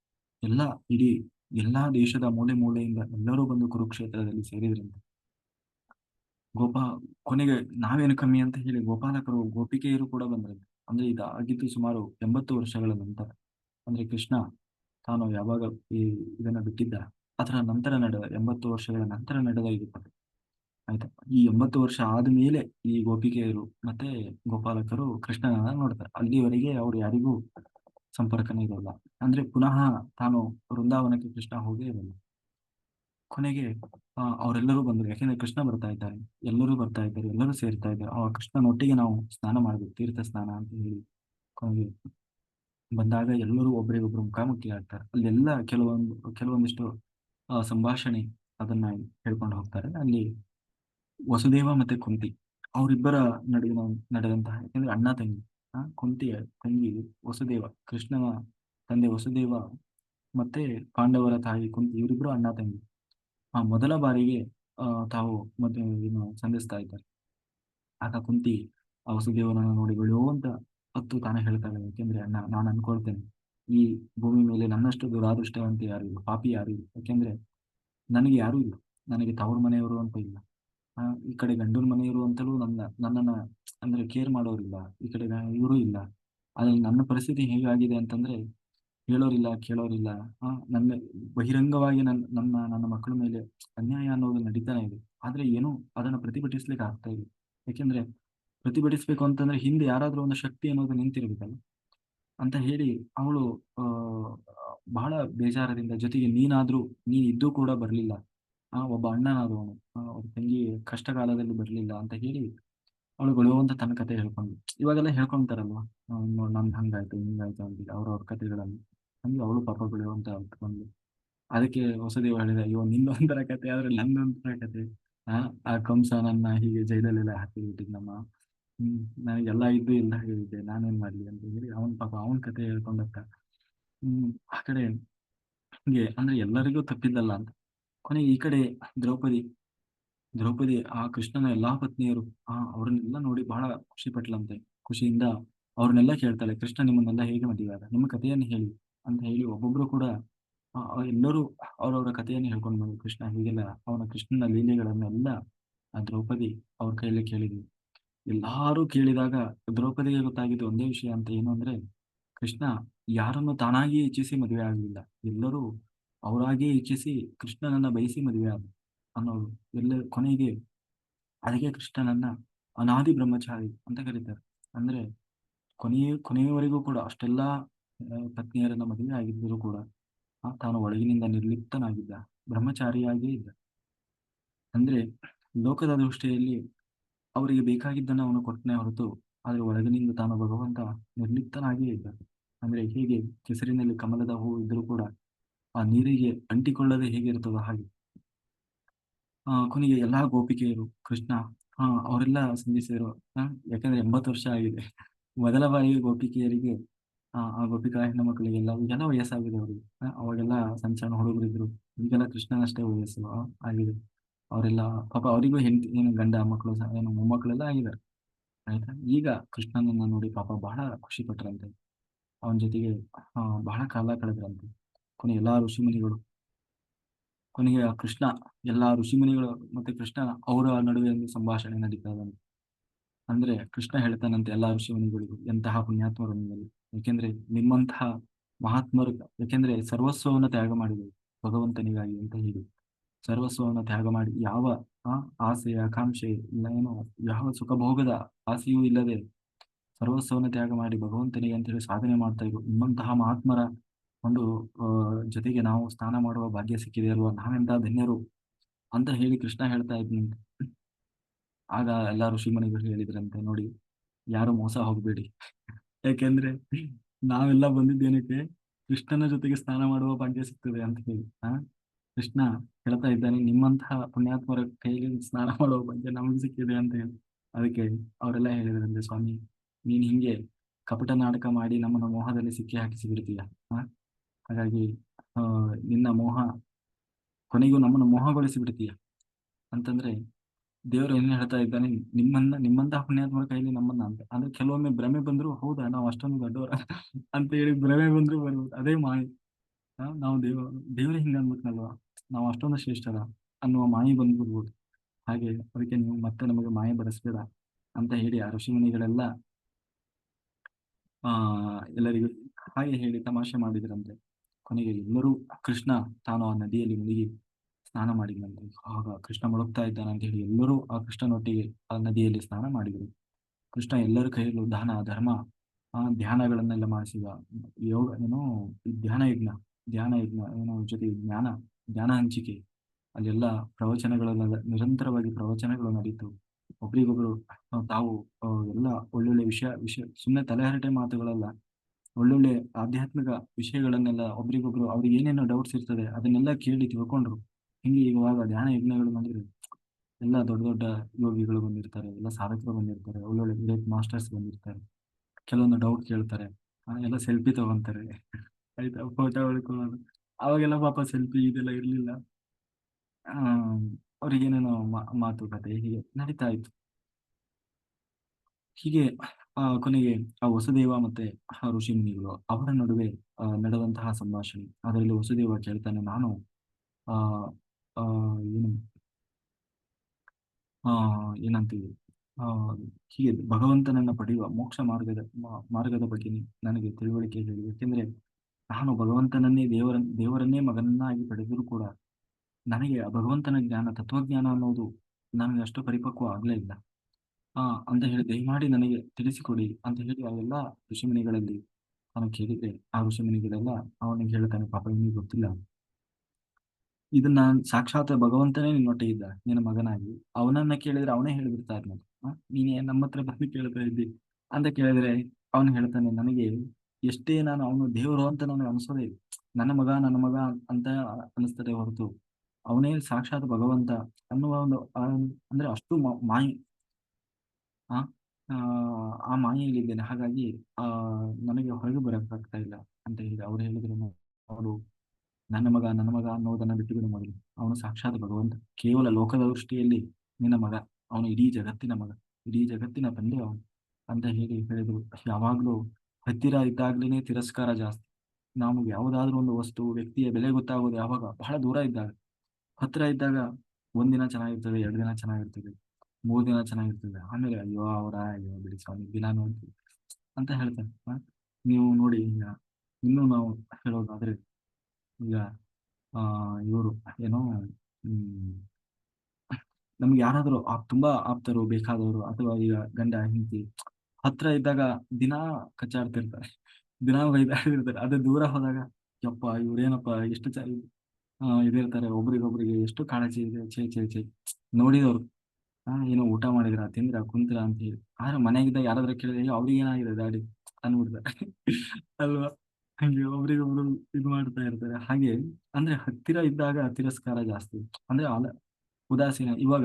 ಎಲ್ಲ ಇಡೀ ಎಲ್ಲಾ ದೇಶದ ಮೂಲೆ ಮೂಲೆಯಿಂದ ಎಲ್ಲರೂ ಬಂದು ಕುರುಕ್ಷೇತ್ರದಲ್ಲಿ ಸೇರಿದ್ರಂತೆ. ಗೋಪಾ, ಕೊನೆಗೆ ನಾವೇನು ಕಮ್ಮಿ ಅಂತ ಹೇಳಿ ಗೋಪಾಲಕರು ಗೋಪಿಕೆಯರು ಕೂಡ ಬಂದ್ರಂತೆ. ಅಂದ್ರೆ ಇದಾಗಿದ್ದು ಸುಮಾರು ಎಂಬತ್ತು ವರ್ಷಗಳ ನಂತರ. ಅಂದ್ರೆ ಕೃಷ್ಣ, ತಾನು ಯಾವಾಗ ಈ ಇದನ್ನ ಬಿಟ್ಟಿದ್ದ? ಅದರ ನಂತರ ನಡೆದ, ಎಂಬತ್ತು ವರ್ಷಗಳ ನಂತರ ನಡೆದ ಇದು ಕಥೆ. ಆಯ್ತಾ? ಈ ಎಂಬತ್ತು ವರ್ಷ ಆದ್ಮೇಲೆ ಈ ಗೋಪಿಕೆಯರು ಮತ್ತೆ ಗೋಪಾಲಕರು ಕೃಷ್ಣನನ್ನ ನೋಡ್ತಾರೆ. ಅಲ್ಲಿವರೆಗೆ ಅವ್ರು ಯಾರಿಗೂ ಸಂಪರ್ಕನೇ ಇರಲ್ಲ ಅಂದ್ರೆ ಪುನಃ ತಾನು ವೃಂದಾವನಕ್ಕೆ ಕೃಷ್ಣ ಹೋಗೇ ಇರಲ್ಲ. ಕೊನೆಗೆ ಅವರೆಲ್ಲರೂ ಬಂದರು. ಯಾಕೆಂದ್ರೆ ಕೃಷ್ಣ ಬರ್ತಾ ಇದ್ದಾರೆ. ಎಲ್ಲರೂ ಬರ್ತಾ ಇದ್ದಾರೆ. ಎಲ್ಲರೂ ಸೇರ್ತಾ ಇದ್ದಾರೆ. ಆ ಕೃಷ್ಣನೊಟ್ಟಿಗೆ ನಾವು ಸ್ನಾನ ಮಾಡ್ಬೇಕು. ತೀರ್ಥ ಸ್ನಾನ ಅಂತ ಹೇಳಿ ಕೊನೆಗೆ ಬಂದಾಗ ಎಲ್ಲರೂ ಒಬ್ಬರಿಗೊಬ್ರು ಮುಖಾಮುಖಿ ಆಗ್ತಾರೆ. ಅಲ್ಲೆಲ್ಲ ಕೆಲವೊಂದು, ಕೆಲವೊಂದಿಷ್ಟು ಸಂಭಾಷಣೆ ಅದನ್ನ ಹೇಳ್ಕೊಂಡು ಹೋಗ್ತಾರೆ. ಅಲ್ಲಿ ವಸುದೇವ ಮತ್ತೆ ಕುಂತಿ. ಅವರಿಬ್ಬರ ನಡುವಿನ, ನಡೆದಂತಹ, ಯಾಕಂದ್ರೆ ಅಣ್ಣ ತಂಗಿ. ಕುಂತಿಯ ತಂಗಿ ವಸುದೇವ, ಕೃಷ್ಣನ ತಂದೆ ವಸುದೇವ ಮತ್ತೆ ಪಾಂಡವರ ತಾಯಿ ಕುಂತಿ ಇವರಿಬ್ರು ಅಣ್ಣ ತಂಗಿ. ಆ ಮೊದಲ ಬಾರಿಗೆ ತಾವು ಮತ್ತೆ ಏನು ಸಂಧಿಸ್ತಾ ಇದ್ದಾರೆ. ಆಗ ಕುಂತಿ, ಆ ವಸುದೇವನನ್ನು ನೋಡಿ ಬೆಳೆಯೋ ಅಂತ ಹತ್ತು ತಾನೇ ಹೇಳ್ತಾಳೆ, ಯಾಕೆಂದ್ರೆ ಅಣ್ಣ, ನಾನು ಅನ್ಕೊಳ್ತೇನೆ, ಈ ಭೂಮಿ ಮೇಲೆ ನನ್ನಷ್ಟು ದುರಾದೃಷ್ಟವಂತ ಯಾರು ಇಲ್ಲ, ಪಾಪಿ ಯಾರು ಇಲ್ಲ. ಯಾಕೆಂದ್ರೆ ನನಗೆ ಯಾರೂ ಇಲ್ಲ, ನನಗೆ ತವರು ಮನೆಯವರು ಅಂತ ಇಲ್ಲ. ಈ ಕಡೆ ಗಂಡನ ಮನೆಯವರು ಅಂತಲೂ ನನ್ನ, ನನ್ನನ್ನ ಅಂದ್ರೆ ಕೇರ್ ಮಾಡೋರಿಲ್ಲ. ಈ ಕಡೆ ಇವರು ಇಲ್ಲ. ಆದ್ರೆ ನನ್ನ ಪರಿಸ್ಥಿತಿ ಹೇಗಾಗಿದೆ ಅಂತಂದ್ರೆ ಹೇಳೋರಿಲ್ಲ, ಕೇಳೋರಿಲ್ಲ. ನನ್ನ ಬಹಿರಂಗವಾಗಿ ನನ್ನ ನನ್ನ ನನ್ನ ಮಕ್ಕಳ ಮೇಲೆ ಅನ್ಯಾಯ ಅನ್ನೋದು ನಡೀತಾನೆ ಇದೆ. ಆದ್ರೆ ಏನು ಅದನ್ನ ಪ್ರತಿಭಟಿಸ್ಲಿಕ್ಕೆ ಆಗ್ತಾ ಇದೆ. ಯಾಕೆಂದ್ರೆ ಪ್ರತಿಭಟಿಸ್ಬೇಕು ಅಂತಂದ್ರೆ ಹಿಂದೆ ಯಾರಾದ್ರೂ ಒಂದು ಶಕ್ತಿ ಅನ್ನೋದು ನಿಂತಿರ್ಬೇಕಲ್ಲ. ಅಂತ ಹೇಳಿ ಅವಳು ಬಹಳ ಬೇಜಾರದಿಂದ ಜೊತೆಗೆ ನೀನಾದ್ರೂ ನೀನ್ ಇದ್ದು ಕೂಡ ಬರ್ಲಿಲ್ಲ. ಆ, ಒಬ್ಬ ಅಣ್ಣನಾದವನು ಅವ್ರ ತಂಗಿ ಕಷ್ಟ ಕಾಲದಲ್ಲಿ ಬರ್ಲಿಲ್ಲ ಅಂತ ಹೇಳಿ ಅವಳು ಬೆಳೆಯುವಂತ ತನ್ನ ಕತೆ ಹೇಳ್ಕೊಂಡು ಇವಾಗೆಲ್ಲ ಹೇಳ್ಕೊಂತಾರಲ್ವಾ? ನಮ್ದು ಹಂಗಾಯ್ತು, ಹಿಂಗಾಯ್ತು ಅಂತ ಅವ್ರವ್ರ ಕತೆಗಳಲ್ಲಿ ಹಂಗೆ ಅವಳು ಪಾಪ ಬೆಳೆಯುವಂತ ಅಂದ್ಕೊಂಡು ಅದಕ್ಕೆ ಹೊಸದೇವ ಹೇಳಿದ, ಅಯ್ಯೋ ನಿಂದೊಂಥರ ಕತೆ ಆದ್ರೆ ನಂದೊಂಥರ ಕತೆ. ಆ ಆ ಕಂಸ ನನ್ನ ಹೀಗೆ ಜೈಲಲ್ಲೆಲ್ಲ ಹಾಕಿ ಬಿಟ್ಟಿದ್ನಮ್ಮ. ಹ್ಮ್, ನನಗೆಲ್ಲ ಇದ್ದು ಇಲ್ಲ ಹೇಳಿದ್ದೆ, ನಾನೇನ್ ಮಾಡ್ಲಿ? ಅಂತ ಹೇಳಿ ಅವನ್ ಪಾಪ ಅವನ್ ಕತೆ ಹೇಳ್ಕೊಂಡತ್ತ. ಹ್ಮ್, ಆ ಕಡೆ ಹಂಗೆ, ಅಂದ್ರೆ ಎಲ್ಲರಿಗೂ ತಪ್ಪಿದ್ದಲ್ಲ ಅಂತ. ಕೊನೆಗೆ ಈ ಕಡೆ ದ್ರೌಪದಿ ದ್ರೌಪದಿ, ಆ ಕೃಷ್ಣನ ಎಲ್ಲಾ ಪತ್ನಿಯರು, ಆ, ಅವ್ರನ್ನೆಲ್ಲ ನೋಡಿ ಬಹಳ ಖುಷಿ ಪಟ್ಲಂತೆ. ಖುಷಿಯಿಂದ ಅವ್ರನ್ನೆಲ್ಲ ಕೇಳ್ತಾಳೆ, ಕೃಷ್ಣ, ನಿಮ್ಮನ್ನೆಲ್ಲ ಹೇಗೆ ಮದುವೆ ನಿಮ್ಮ ಕಥೆಯನ್ನು ಹೇಳಿ ಅಂತ ಹೇಳಿ ಒಬ್ಬೊಬ್ರು ಕೂಡ ಎಲ್ಲರೂ ಅವ್ರವ್ರ ಕಥೆಯನ್ನು ಹೇಳ್ಕೊಂಡು ಬಂದ್ರು. ಕೃಷ್ಣ ಹೀಗೆಲ್ಲ, ಅವನ ಕೃಷ್ಣನ ಲೀಲೆಗಳನ್ನೆಲ್ಲ ಆ ದ್ರೌಪದಿ ಅವ್ರ ಕೈಯಲ್ಲಿ ಕೇಳಿದ್ವಿ ಎಲ್ಲಾರು ಕೇಳಿದಾಗ ದ್ರೌಪದಿಗೆ ಗೊತ್ತಾಗಿದ್ದು ಒಂದೇ ವಿಷಯ ಅಂತ ಏನು ಅಂದ್ರೆ, ಕೃಷ್ಣ, ಯಾರನ್ನು ತಾನಾಗಿ ಇಚ್ಛಿಸಿ ಮದುವೆ ಆಗಲಿಲ್ಲ. ಎಲ್ಲರೂ ಅವರಾಗಿಯೇ ಇಚ್ಛಿಸಿ ಕೃಷ್ಣನನ್ನ ಬಯಸಿ ಮದುವೆ ಆದ ಅನ್ನೋದು ಎಲ್ಲ ಕೊನೆಗೆ ಅದಕ್ಕೆ ಕೃಷ್ಣನನ್ನ ಅನಾದಿ ಬ್ರಹ್ಮಚಾರಿ ಅಂತ ಕರೀತಾರೆ. ಅಂದ್ರೆ ಕೊನೆಯ, ಕೊನೆಯವರೆಗೂ ಕೂಡ ಅಷ್ಟೆಲ್ಲಾ ಪತ್ನಿಯರನ್ನ ಮದುವೆ ಆಗಿದ್ದರೂ ಕೂಡ ತಾನು ಒಳಗಿನಿಂದ ನಿರ್ಲಿಪ್ತನಾಗಿದ್ದ, ಬ್ರಹ್ಮಚಾರಿಯಾಗಿಯೇ ಇದ್ದ. ಅಂದ್ರೆ ಲೋಕದ ದೃಷ್ಟಿಯಲ್ಲಿ ಅವರಿಗೆ ಬೇಕಾಗಿದ್ದನ್ನು ಅವನು ಕೊಟ್ಟನೆ ಹೊರತು ಆದರೆ ಒಳಗಿನಿಂದ ತಾನು ಭಗವಂತ ನಿರ್ಲಿಪ್ತನಾಗಿಯೇ ಇದ್ದ. ಅಂದ್ರೆ ಹೇಗೆ ಕೆಸರಿನಲ್ಲಿ ಕಮಲದ ಹೂ ಇದ್ರೂ ಕೂಡ ಆ ನೀರಿಗೆ ಅಂಟಿಕೊಳ್ಳದೆ ಹೇಗಿರ್ತದೋ ಹಾಗೆ. ಆ, ಕೊನೆಗೆ ಎಲ್ಲಾ ಗೋಪಿಕೆಯರು, ಕೃಷ್ಣ ಹಾ ಅವರೆಲ್ಲ ಸಂಧಿಸಿದರು ಯಾಕಂದ್ರೆ ಎಂಬತ್ತು ವರ್ಷ ಆಗಿದೆ. ಮೊದಲ ಬಾರಿಗೆ ಗೋಪಿಕೆಯರಿಗೆ, ಆ ಗೋಪಿಕಾ, ಹೆಣ್ಣು ಮಕ್ಕಳಿಗೆಲ್ಲ ಈಗೆಲ್ಲ ವಯಸ್ಸಾಗಿದೆ ಅವ್ರಿಗೆ. ಅವಾಗೆಲ್ಲ ಸಣ್ಣ ಸಣ್ಣ ಹುಡುಗರಿದ್ರು, ಈಗೆಲ್ಲ ಕೃಷ್ಣನಷ್ಟೇ ವಯಸ್ಸು ಆಗಿದೆ. ಅವರೆಲ್ಲ, ಪಾಪ ಅವರಿಗೂ ಹೆಂಡತಿ, ಏನು ಗಂಡ, ಮಕ್ಕಳು ಏನು ಮೊಮ್ಮಕ್ಕಳೆಲ್ಲ ಆಗಿದ್ದಾರೆ. ಆಯ್ತಾ? ಈಗ ಕೃಷ್ಣನನ್ನ ನೋಡಿ ಪಾಪ ಬಹಳ ಖುಷಿ ಪಟ್ರಂತೆ. ಅವನ ಜೊತೆಗೆ ಬಹಳ ಕಾಲ ಕಳೆದ್ರಂತೆ. ಕೊನೆ ಎಲ್ಲಾ ಋಷಿಮುನಿಗಳು, ಕೊನೆಗೆ ಕೃಷ್ಣ, ಎಲ್ಲಾ ಋಷಿಮುನಿಗಳು ಮತ್ತೆ ಕೃಷ್ಣ ಅವರ ನಡುವೆ ಒಂದು ಸಂಭಾಷಣೆ ನಡೀತಾ ಇದ್ದಾನೆ ಅಂದ್ರೆ ಕೃಷ್ಣ ಹೇಳ್ತಾನಂತೆ ಎಲ್ಲಾ ಋಷಿಮುನಿಗಳಿಗೂ ಎಂತಹ ಪುಣ್ಯಾತ್ಮರು ನಿಮ್ಮಲ್ಲಿ? ಯಾಕೆಂದ್ರೆ ನಿಮ್ಮಂತಹ ಮಹಾತ್ಮರು ಯಾಕೆಂದ್ರೆ ಸರ್ವಸ್ವವನ್ನು ತ್ಯಾಗ ಮಾಡಿದರು ಭಗವಂತನಿಗಾಗಿ ಅಂತ ಹೇಳಿ. ಸರ್ವಸ್ವವನ್ನು ತ್ಯಾಗ ಮಾಡಿ ಯಾವ ಆಸೆ, ಆಕಾಂಕ್ಷೆ ಇಲ್ಲ ಏನೋ ಯಾವ ಸುಖಭೋಗದ ಆಸೆಯೂ ಇಲ್ಲದೆ ಸರ್ವಸ್ವವನ್ನು ತ್ಯಾಗ ಮಾಡಿ ಭಗವಂತನಿಗೆ ಅಂತ ಹೇಳಿ ಸಾಧನೆ ಮಾಡ್ತಾ ಇದ್ರು ನಿಮ್ಮಂತಹ ಮಹಾತ್ಮರ ಒಂದು ಜೊತೆಗೆ ನಾವು ಸ್ನಾನ ಮಾಡುವ ಭಾಗ್ಯ ಸಿಕ್ಕಿದೆ ಅಲ್ವಾ? ನಾವೆಂತ ಧನ್ಯರು ಅಂತ ಹೇಳಿ ಕೃಷ್ಣ ಹೇಳ್ತಾ ಇದ್ನಿ. ಆಗ ಎಲ್ಲ ಋಷಿಮುನಿಗಳು ಹೇಳಿದ್ರಂತೆ, ನೋಡಿ, ಯಾರು ಮೋಸ ಹೋಗ್ಬೇಡಿ. ಯಾಕೆಂದ್ರೆ ನಾವೆಲ್ಲ ಬಂದಿದ್ದೇನಕ್ಕೆ ಕೃಷ್ಣನ ಜೊತೆಗೆ ಸ್ನಾನ ಮಾಡುವ ಭಾಗ್ಯ ಸಿಗ್ತದೆ ಅಂತ ಹೇಳಿ. ಆ, ಕೃಷ್ಣ ಹೇಳ್ತಾ ಇದ್ದಾನೆ, ನಿಮ್ಮಂತಹ ಪುಣ್ಯಾತ್ಮರ ಕೈಯಲ್ಲಿ ಸ್ನಾನ ಮಾಡುವ ಭಾಗ್ಯ ನಮಗೆ ಸಿಕ್ಕಿದೆ ಅಂತ ಹೇಳಿ. ಅದಕ್ಕೆ ಅವರೆಲ್ಲ ಹೇಳಿದ್ರಂತೆ, ಸ್ವಾಮಿ, ನೀನ್ ಹಿಂಗೆ ಕಪಟ ನಾಟಕ ಮಾಡಿ ನಮ್ಮನ್ನ ಮೋಹದಲ್ಲಿ ಸಿಕ್ಕಿ ಹಾಕಿಸಿ ಆ ಹಾಗಾಗಿ ನಿನ್ನ ಮೋಹ, ಕೊನೆಗೂ ನಮ್ಮನ್ನು ಮೋಹಗೊಳಿಸಿ ಬಿಡ್ತೀಯ ಅಂತಂದ್ರೆ, ದೇವರು ಏನ್ ಹೇಳ್ತಾ ಇದ್ದಾನೆ, ನಿಮ್ಮನ್ನ, ನಿಮ್ಮಂತಹ ಪುಣ್ಯಾತ್ಮರ ಕೈಲಿ ನಮ್ಮನ್ನ ಅಂತ. ಅಂದ್ರೆ ಕೆಲವೊಮ್ಮೆ ಭ್ರಮೆ ಬಂದ್ರು, ಹೌದಾ, ನಾವು ಅಷ್ಟೊಂದು ದೊಡ್ಡವರ ಅಂತ ಹೇಳಿ ಭ್ರಮೆ ಬಂದ್ರು ಬರ್ಬೋದು. ಅದೇ ಮಾಯಿ. ನಾವು ದೇವ, ದೇವರೇ ಹಿಂಗ ಅನ್ಬೇಕಲ್ವಾ ನಾವು ಅಷ್ಟೊಂದು ಶ್ರೇಷ್ಠರ ಅನ್ನುವ ಮಾಯಿ ಬಂದ್ಬಿಡ್ಬೋದು. ಹಾಗೆ ಅದಕ್ಕೆ ನೀವು ಮತ್ತೆ ನಮಗೆ ಮಾಯ ಬರೆಸ್ಬೇಡ ಅಂತ ಹೇಳಿ ಆ ಋಷಿಮುನಿಗಳೆಲ್ಲ, ಆ, ಎಲ್ಲರಿಗೂ ಹಾಗೆ ಹೇಳಿ ತಮಾಷೆ ಮಾಡಿದ್ರಂತೆ. ಕೊನೆಗೆ ಎಲ್ಲರೂ ಕೃಷ್ಣ ತಾನು ಆ ನದಿಯಲ್ಲಿ ಮುಳುಗಿ ಸ್ನಾನ ಮಾಡಿದಂತೆ ಆಗ ಕೃಷ್ಣ ಮುಳುಗ್ತಾ ಇದ್ದಾನೆ ಅಂತ ಹೇಳಿ ಎಲ್ಲರೂ ಆ ಕೃಷ್ಣನೊಟ್ಟಿಗೆ ಆ ನದಿಯಲ್ಲಿ ಸ್ನಾನ ಮಾಡಿದರು. ಕೃಷ್ಣ ಎಲ್ಲರ ಕೈಯಲ್ಲೂ ದಾನ, ಧರ್ಮ, ಆ ಧ್ಯಾನಗಳನ್ನೆಲ್ಲ ಮಾಡಿಸಿದ. ಯೋಗ ಏನೋ ಧ್ಯಾನ ಯಜ್ಞ ಧ್ಯಾನ ಯಜ್ಞ ಏನೋ ಜೊತೆ ಜ್ಞಾನ ಜ್ಞಾನ ಹಂಚಿಕೆ, ಅಲ್ಲೆಲ್ಲ ಪ್ರವಚನಗಳೆಲ್ಲ ನಿರಂತರವಾಗಿ ಪ್ರವಚನಗಳು ನಡೀತು. ಒಬ್ರಿಗೊಬ್ರು ತಾವು ಎಲ್ಲ ಒಳ್ಳೊಳ್ಳೆ ವಿಷಯ ವಿಷಯ ಸುಮ್ಮನೆ ತಲೆಹರಟೆ ಮಾತುಗಳಲ್ಲ. ಒಳ್ಳೊಳ್ಳೆ ಆಧ್ಯಾತ್ಮಿಕ ವಿಷಯಗಳನ್ನೆಲ್ಲ ಒಬ್ರಿಗೊಬ್ರು ಅವ್ರಿಗೆ ಏನೇನೋ ಡೌಟ್ಸ್ ಇರ್ತದೆ, ಅದನ್ನೆಲ್ಲ ಕೇಳಿ ತಿಳ್ಕೊಂಡ್ರು. ಹಿಂಗೆ ಇವಾಗ ಧ್ಯಾನ ಯಜ್ಞಗಳು ಮಾಡಿದ್ರು ಎಲ್ಲ ದೊಡ್ಡ ದೊಡ್ಡ ಯೋಗಿಗಳು ಬಂದಿರ್ತಾರೆ, ಎಲ್ಲ ಸಾಧಕರು ಬಂದಿರ್ತಾರೆ, ಒಳ್ಳೊಳ್ಳೆ ಗ್ರೇಟ್ ಮಾಸ್ಟರ್ಸ್ ಬಂದಿರ್ತಾರೆ. ಕೆಲವೊಂದು ಡೌಟ್ ಕೇಳ್ತಾರೆ ಎಲ್ಲ ಸೆಲ್ಫಿ ತಗೊಂತಾರೆ. ಆಯ್ತಾ? ಫೋಟೋ ಹೊಡ್ಕೊಳ್ಳೋದು. ಅವಾಗೆಲ್ಲ ಪಾಪ ಸೆಲ್ಫಿ ಇದೆಲ್ಲ ಇರ್ಲಿಲ್ಲ. ಆ, ಅವ್ರಿಗೇನೇನೋ ಮಾತುಕತೆ ಹೀಗೆ ನಡೀತಾ ಇತ್ತು. ಹೀಗೆ ಕೊನೆಗೆ ಆ ವಸುದೇವ ಮತ್ತೆ ಋಷಿ ಮುನಿಗಳು ಅವರ ನಡುವೆ ನಡೆದಂತಹ ಸಂಭಾಷಣೆ. ಅದರಲ್ಲಿ ವಸುದೇವ ಕೇಳ್ತಾನೆ, ನಾನು, ಆ ಏನು, ಆ, ಏನಂತೀವಿ, ಆ, ಹೀಗೆ ಭಗವಂತನನ್ನ ಪಡೆಯುವ ಮೋಕ್ಷ ಮಾರ್ಗದ ಮಾರ್ಗದ ಬಗ್ಗೆ ನನಗೆ ತಿಳುವಳಿಕೆ ಹೇಳಿ. ಯಾಕೆಂದ್ರೆ ನಾನು ಭಗವಂತನನ್ನೇ ದೇವರ ದೇವರನ್ನೇ ಮಗನನ್ನಾಗಿ ಪಡೆದರೂ ಕೂಡ ನನಗೆ ಭಗವಂತನ ಜ್ಞಾನ, ತತ್ವಜ್ಞಾನ ಅನ್ನೋದು ನನಗೆ ಅಷ್ಟು ಪರಿಪಕ್ವ ಆಗ್ಲೇ ಇಲ್ಲ. ಆ, ಅಂತ ಹೇಳಿ, ದಯಮಾಡಿ ನನಗೆ ತಿಳಿಸಿಕೊಡಿ ಅಂತ ಹೇಳಿ ಅವೆಲ್ಲ ಋಷಿಮುನಿಗಳಲ್ಲಿ ಅವನು ಕೇಳಿದ್ರೆ ಆ ಋಷಿಮುನಿಗಳೆಲ್ಲ ಅವನಿಗೆ ಹೇಳ್ತಾನೆ, ಪಾಪ ನಿಮಗೆ ಗೊತ್ತಿಲ್ಲ. ಇದನ್ನ ಸಾಕ್ಷಾತ್ ಭಗವಂತನೇ ಇದ್ದ, ನಿನ್ನ ಮಗನಾಗಿ. ಅವನನ್ನ ಕೇಳಿದ್ರೆ ಅವನೇ ಹೇಳ್ಬಿಡ್ತಾ ಇದ್ನ ನೀನೇ ನಮ್ಮ ಹತ್ರ ಬಂದು ಕೇಳ್ತಾ ಇದ್ದಿ? ಅಂತ ಕೇಳಿದ್ರೆ ಅವನು ಹೇಳ್ತಾನೆ, ನನಗೆ ಎಷ್ಟೇ ನಾನು ಅವನು ದೇವರು ಅಂತ ನನಗೆ ಅನ್ಸೋದೇ. ನನ್ನ ಮಗ ನನ್ನ ಮಗ ಅಂತ ಅನಿಸ್ತದೆ ಹೊರತು ಅವನೇ ಸಾಕ್ಷಾತ್ ಭಗವಂತ ಅನ್ನುವ ಒಂದು ಅಂದ್ರೆ ಅಷ್ಟು ಮಾಯೆ ಆ ಆ, ಮಾಯೆಯಲ್ಲಿದ್ದೇನೆ. ಹಾಗಾಗಿ ಆ ನನಗೆ ಹೊರಗೆ ಬರಕ್ಕಾಗ್ತಾ ಇಲ್ಲ ಅಂತ ಹೇಳಿ ಅವ್ರು ಹೇಳಿದ್ರು ಅವರು ನನ್ನ ಮಗ ನನ್ನ ಮಗ ಅನ್ನೋದನ್ನ ಬಿಟ್ಟುಬಿಡು ಮೊದಲು. ಅವನು ಸಾಕ್ಷಾತ್ ಭಗವಂತ. ಕೇವಲ ಲೋಕದ ದೃಷ್ಟಿಯಲ್ಲಿ ನಿನ್ನ ಮಗ ಅವನು ಇಡೀ ಜಗತ್ತಿನ ಮಗ ಇಡೀ ಜಗತ್ತಿನ ತಂದೆ ಅವನು ಅಂತ ಹೇಳಿ ಹೇಳಿದ್ರು. ಯಾವಾಗ್ಲೂ ಹತ್ತಿರ ಇದ್ದಾಗ್ಲೇನೆ ತಿರಸ್ಕಾರ ಜಾಸ್ತಿ. ನಾವು ಯಾವುದಾದ್ರೂ ಒಂದು ವಸ್ತು ವ್ಯಕ್ತಿಯ ಬೆಲೆ ಗೊತ್ತಾಗೋದು ಯಾವಾಗ? ಬಹಳ ದೂರ ಇದ್ದಾಗ. ಹತ್ತಿರ ಇದ್ದಾಗ ಒಂದಿನ ಚೆನ್ನಾಗಿರ್ತದೆ ಎರಡು ದಿನ ಚೆನ್ನಾಗಿರ್ತದೆ. ಮೂರ್ ದಿನ ಚೆನ್ನಾಗಿರ್ತದೆ. ಆಮೇಲೆ ಅಯ್ಯೋ, ಅವರ ಅಯ್ಯೋ, ಬಿಡಿ ಸ್ವಾಮಿ ದಿನ ನೋಡ್ತೀವಿ ಅಂತ ಹೇಳ್ತಾರೆ. ನೀವು ನೋಡಿ ಈಗ ಇನ್ನೂ ನಾವು ಹೇಳೋದಾದ್ರೆ ಈಗ, ಆ, ಇವರು ಏನೋ, ಹ್ಮ್, ನಮ್ಗೆ ಯಾರಾದ್ರೂ ಆಪ್ ತುಂಬಾ ಆಪ್ತರು ಬೇಕಾದವರು ಅಥವಾ ಈಗ ಗಂಡ, ಹೆಂಡತಿ ಹತ್ರ ಇದ್ದಾಗ ದಿನಾ ಕಚ್ಚಾಡ್ತಿರ್ತಾರೆ. ದಿನಾ ಬೈದಾಡ್ತಿರ್ತಾರೆ ಅದೇ ದೂರ ಹೋದಾಗ, ಯಪ್ಪ, ಇವ್ರೇನಪ್ಪ, ಎಷ್ಟು ಚ ಇದಿರ್ತಾರೆ. ಒಬ್ರಿಗೊಬ್ರಿಗೆ ಎಷ್ಟು ಕಾಳಜಿ ಇದೆ, ಛೇ ಛೇ ಛೇ, ನೋಡಿದವ್ರು. ಆ, ಏನೋ ಊಟ ಮಾಡಿದ್ರ, ತಿಂದ್ರ, ಕುಂತ್ರ ಅಂತ ಹೇಳಿ. ಆದ್ರೆ ಮನೆಗಿದ್ದಾಗ ಯಾರಾದ್ರೂ ಕೇಳಿದ್ರೆ ಅವ್ರಿಗೆ ಏನಾಗಿದೆ ದಾಡಿ? ಅಂದ್ಬಿಡ್ತಾರೆ. ಅಲ್ವಾ? ಹಂಗೆ ಒಬ್ರಿಗೊಬ್ರು ಇದು ಮಾಡ್ತಾ ಇರ್ತಾರೆ. ಹಾಗೆ ಅಂದ್ರೆ ಹತ್ತಿರ ಇದ್ದಾಗ ತಿರಸ್ಕಾರ ಜಾಸ್ತಿ. ಅಂದ್ರೆ ಅಲ ಉದಾಸೀನ. ಇವಾಗ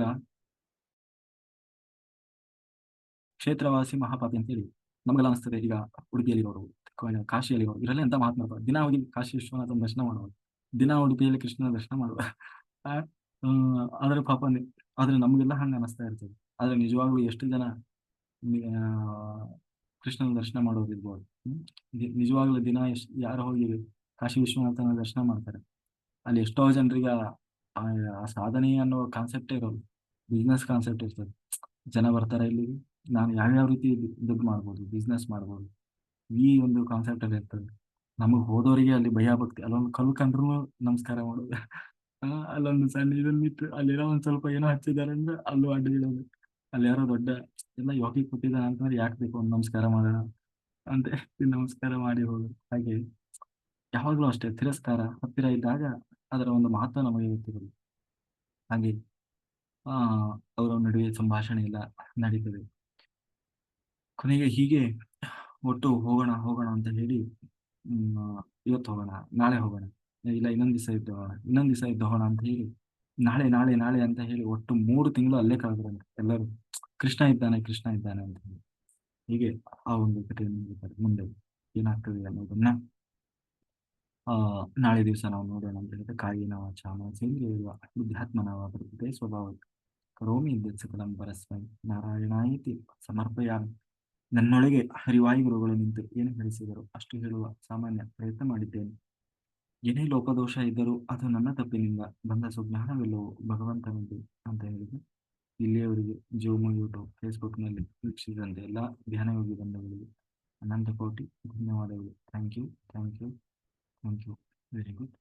ಕ್ಷೇತ್ರವಾಸಿ ಮಹಾಪಾಪಿ ಅಂತೇಳಿ ನಮ್ಗೆಲ್ಲ ಅನಿಸ್ತದೆ. ಈಗ ಉಡುಪಿಯಲ್ಲಿರೋರು ಕಾಶಿಯಲ್ಲಿ ಕಾಶಿಯಲ್ಲಿರೋರು ಅಂತ ಎಂತ ಮಹಾತ್ಮ ದಿನ ಹೋಗಿ ಕಾಶಿ ವಿಶ್ವನಾಥನ ದರ್ಶನ ಮಾಡುವ ದಿನ ಉಡುಪಿಯಲ್ಲಿ ಕೃಷ್ಣನ ದರ್ಶನ ಮಾಡುವ ಆದ್ರೆ ಪಾಪ ಆದ್ರೆ ನಮಗೆಲ್ಲ ಹಂಗ ಅನಿಸ್ತಾ ಇರ್ತದೆ. ಆದ್ರೆ ನಿಜವಾಗ್ಲೂ ಎಷ್ಟು ಜನ ಕೃಷ್ಣನ ದರ್ಶನ ಮಾಡೋರಿರ್ಬೋದು. ನಿಜವಾಗ್ಲೂ ದಿನ ಎಷ್ಟ್, ಯಾರು ಹೋಗಿ ಕಾಶಿ ವಿಶ್ವನಾಥನ ದರ್ಶನ ಮಾಡ್ತಾರೆ? ಅಲ್ಲಿ ಎಷ್ಟೋ ಜನರಿಗೆ ಆ- ಸಾಧನೆ ಅನ್ನೋ ಕಾನ್ಸೆಪ್ಟೇ ಇರೋದು ಬಿಸ್ನೆಸ್ ಕಾನ್ಸೆಪ್ಟ್ ಇರ್ತದೆ. ಜನ ಬರ್ತಾರೆ ಇಲ್ಲಿ ನಾನು ಯಾವ್ಯಾವ ರೀತಿ ದುಡ್ಡು ಮಾಡ್ಬೋದು ಬಿಸ್ನೆಸ್ ಮಾಡ್ಬೋದು, ಈ ಒಂದು ಕಾನ್ಸೆಪ್ಟ್ ಅಲ್ಲಿ ಇರ್ತದೆ. ನಮಗ್ ಹೋದವರಿಗೆ ಅಲ್ಲಿ ಭಯ ಭಕ್ತಿ, ಅಲ್ಲೊಂದು ಕಲ್ಲು ನಮಸ್ಕಾರ ಮಾಡೋದು. ಅಲ್ಲೊಂದು ಸಣ್ಣ ಇದನ್ನ ಇಟ್ಟು ಅಲ್ಲಿರೋ ಒಂದ್ ಸ್ವಲ್ಪ ಏನೋ ಹಚ್ಚಿದಾರೆ ಅಂದ್ರೆ ಅಲ್ಲೂ ಅಡ್ಡ ಅಲ್ಲಿ ಯಾರೋ ದೊಡ್ಡ ಎಲ್ಲ ಯೋಗಿ ಕೊಟ್ಟಿದ್ದಾರೆ ಅಂತಂದ್ರೆ ಯಾಕೆ ಬೇಕು ಒಂದು ನಮಸ್ಕಾರ ಮಾಡೋಣ ಅಂತ ನಮಸ್ಕಾರ ಮಾಡಿ ಹೋಗೋದು ಹಾಗೆ ಯಾವಾಗ್ಲೂ ಅಷ್ಟೇ ತಿರಸ್ಕಾರ ಹತ್ತಿರ ಇದ್ದಾಗ ಅದರ ಒಂದು ಮಹತ್ವ ನಮಗೆ ಗೊತ್ತಿರೋದು. ಹಾಗೆ, ಆ, ಅವರ ನಡುವೆ ಸಂಭಾಷಣೆ ಎಲ್ಲ ನಡೀತದೆ. ಕೊನೆಗೆ ಹೀಗೆ ಒಟ್ಟು ಹೋಗೋಣ ಹೋಗೋಣ ಅಂತ ಹೇಳಿ ಇವತ್ತು ಹೋಗೋಣ, ನಾಳೆ ಹೋಗೋಣ. ಇಲ್ಲ, ಇನ್ನೊಂದ್ ದಿವಸ ಇದ್ದು, ಇನ್ನೊಂದ್ ದಿವಸ ಇದ್ದು ಅಂತ ಹೇಳಿ, ನಾಳೆ ನಾಳೆ ನಾಳೆ ಅಂತ ಹೇಳಿ ಒಟ್ಟು ಮೂರು ತಿಂಗಳು ಅಲ್ಲೇ ಕಳೆದ್ರಂತೆ. ಎಲ್ಲರೂ, ಕೃಷ್ಣ ಇದ್ದಾನೆ ಕೃಷ್ಣ ಇದ್ದಾನೆ ಅಂತ ಹೇಳಿ. ಹೀಗೆ ಆ ಒಂದು ಮುಗಿತಾರೆ ಮುಂದೆ ಏನಾಗ್ತದೆ ಅನ್ನೋದನ್ನ, ಆ, ನಾಳೆ ದಿವಸ ನಾವು ನೋಡೋಣ ಅಂತ ಹೇಳಿದ್ರೆ ಕಾಯಿನ ವಾಚ ಮನಸ್ಸೇಂದ್ರಿಯ ಬುದ್ಧಾತ್ಮನ ಪ್ರತಿ ಸ್ವಭಾವ ಕರೋಮಿ ಸಕಲಂ ಪರಸ್ಮೈ ನಾರಾಯಣಾಯಿತಿ ಸಮರ್ಪಯಾಮಿ. ನನ್ನೊಳಗೆ ಹರಿವಾಯುಗುರುಗಳು ನಿಂತು ಏನು ಹೇಳಿಸಿದರು ಅಷ್ಟು ಹೇಳುವ ಸಾಮಾನ್ಯ ಪ್ರಯತ್ನ ಮಾಡಿದ್ದೇನೆ. ಏನೇ ಲೋಪದೋಷ ಇದ್ದರೂ ಅದು ನನ್ನ ತಪ್ಪಿನಿಂದ ಬಂದ ಸುಜ್ಞಾನವೆಲ್ಲವೂ ಭಗವಂತನಿಗೆ ಅಂತ ಹೇಳಿದ್ರು ಇಲ್ಲಿಯವರಿಗೆ ಜೂಮ್, ಯೂಟ್ಯೂಬ್, ಫೇಸ್ಬುಕ್ನಲ್ಲಿ ವೀಕ್ಷಿಸಿದಂತೆ ಎಲ್ಲ ಧ್ಯಾನಯೋಗಿ ಬಂಧುಗಳಿಗೆ ಅನಂತ ಕೋಟಿ ಧನ್ಯವಾದಗಳು. Thank you thank you thank you. Very good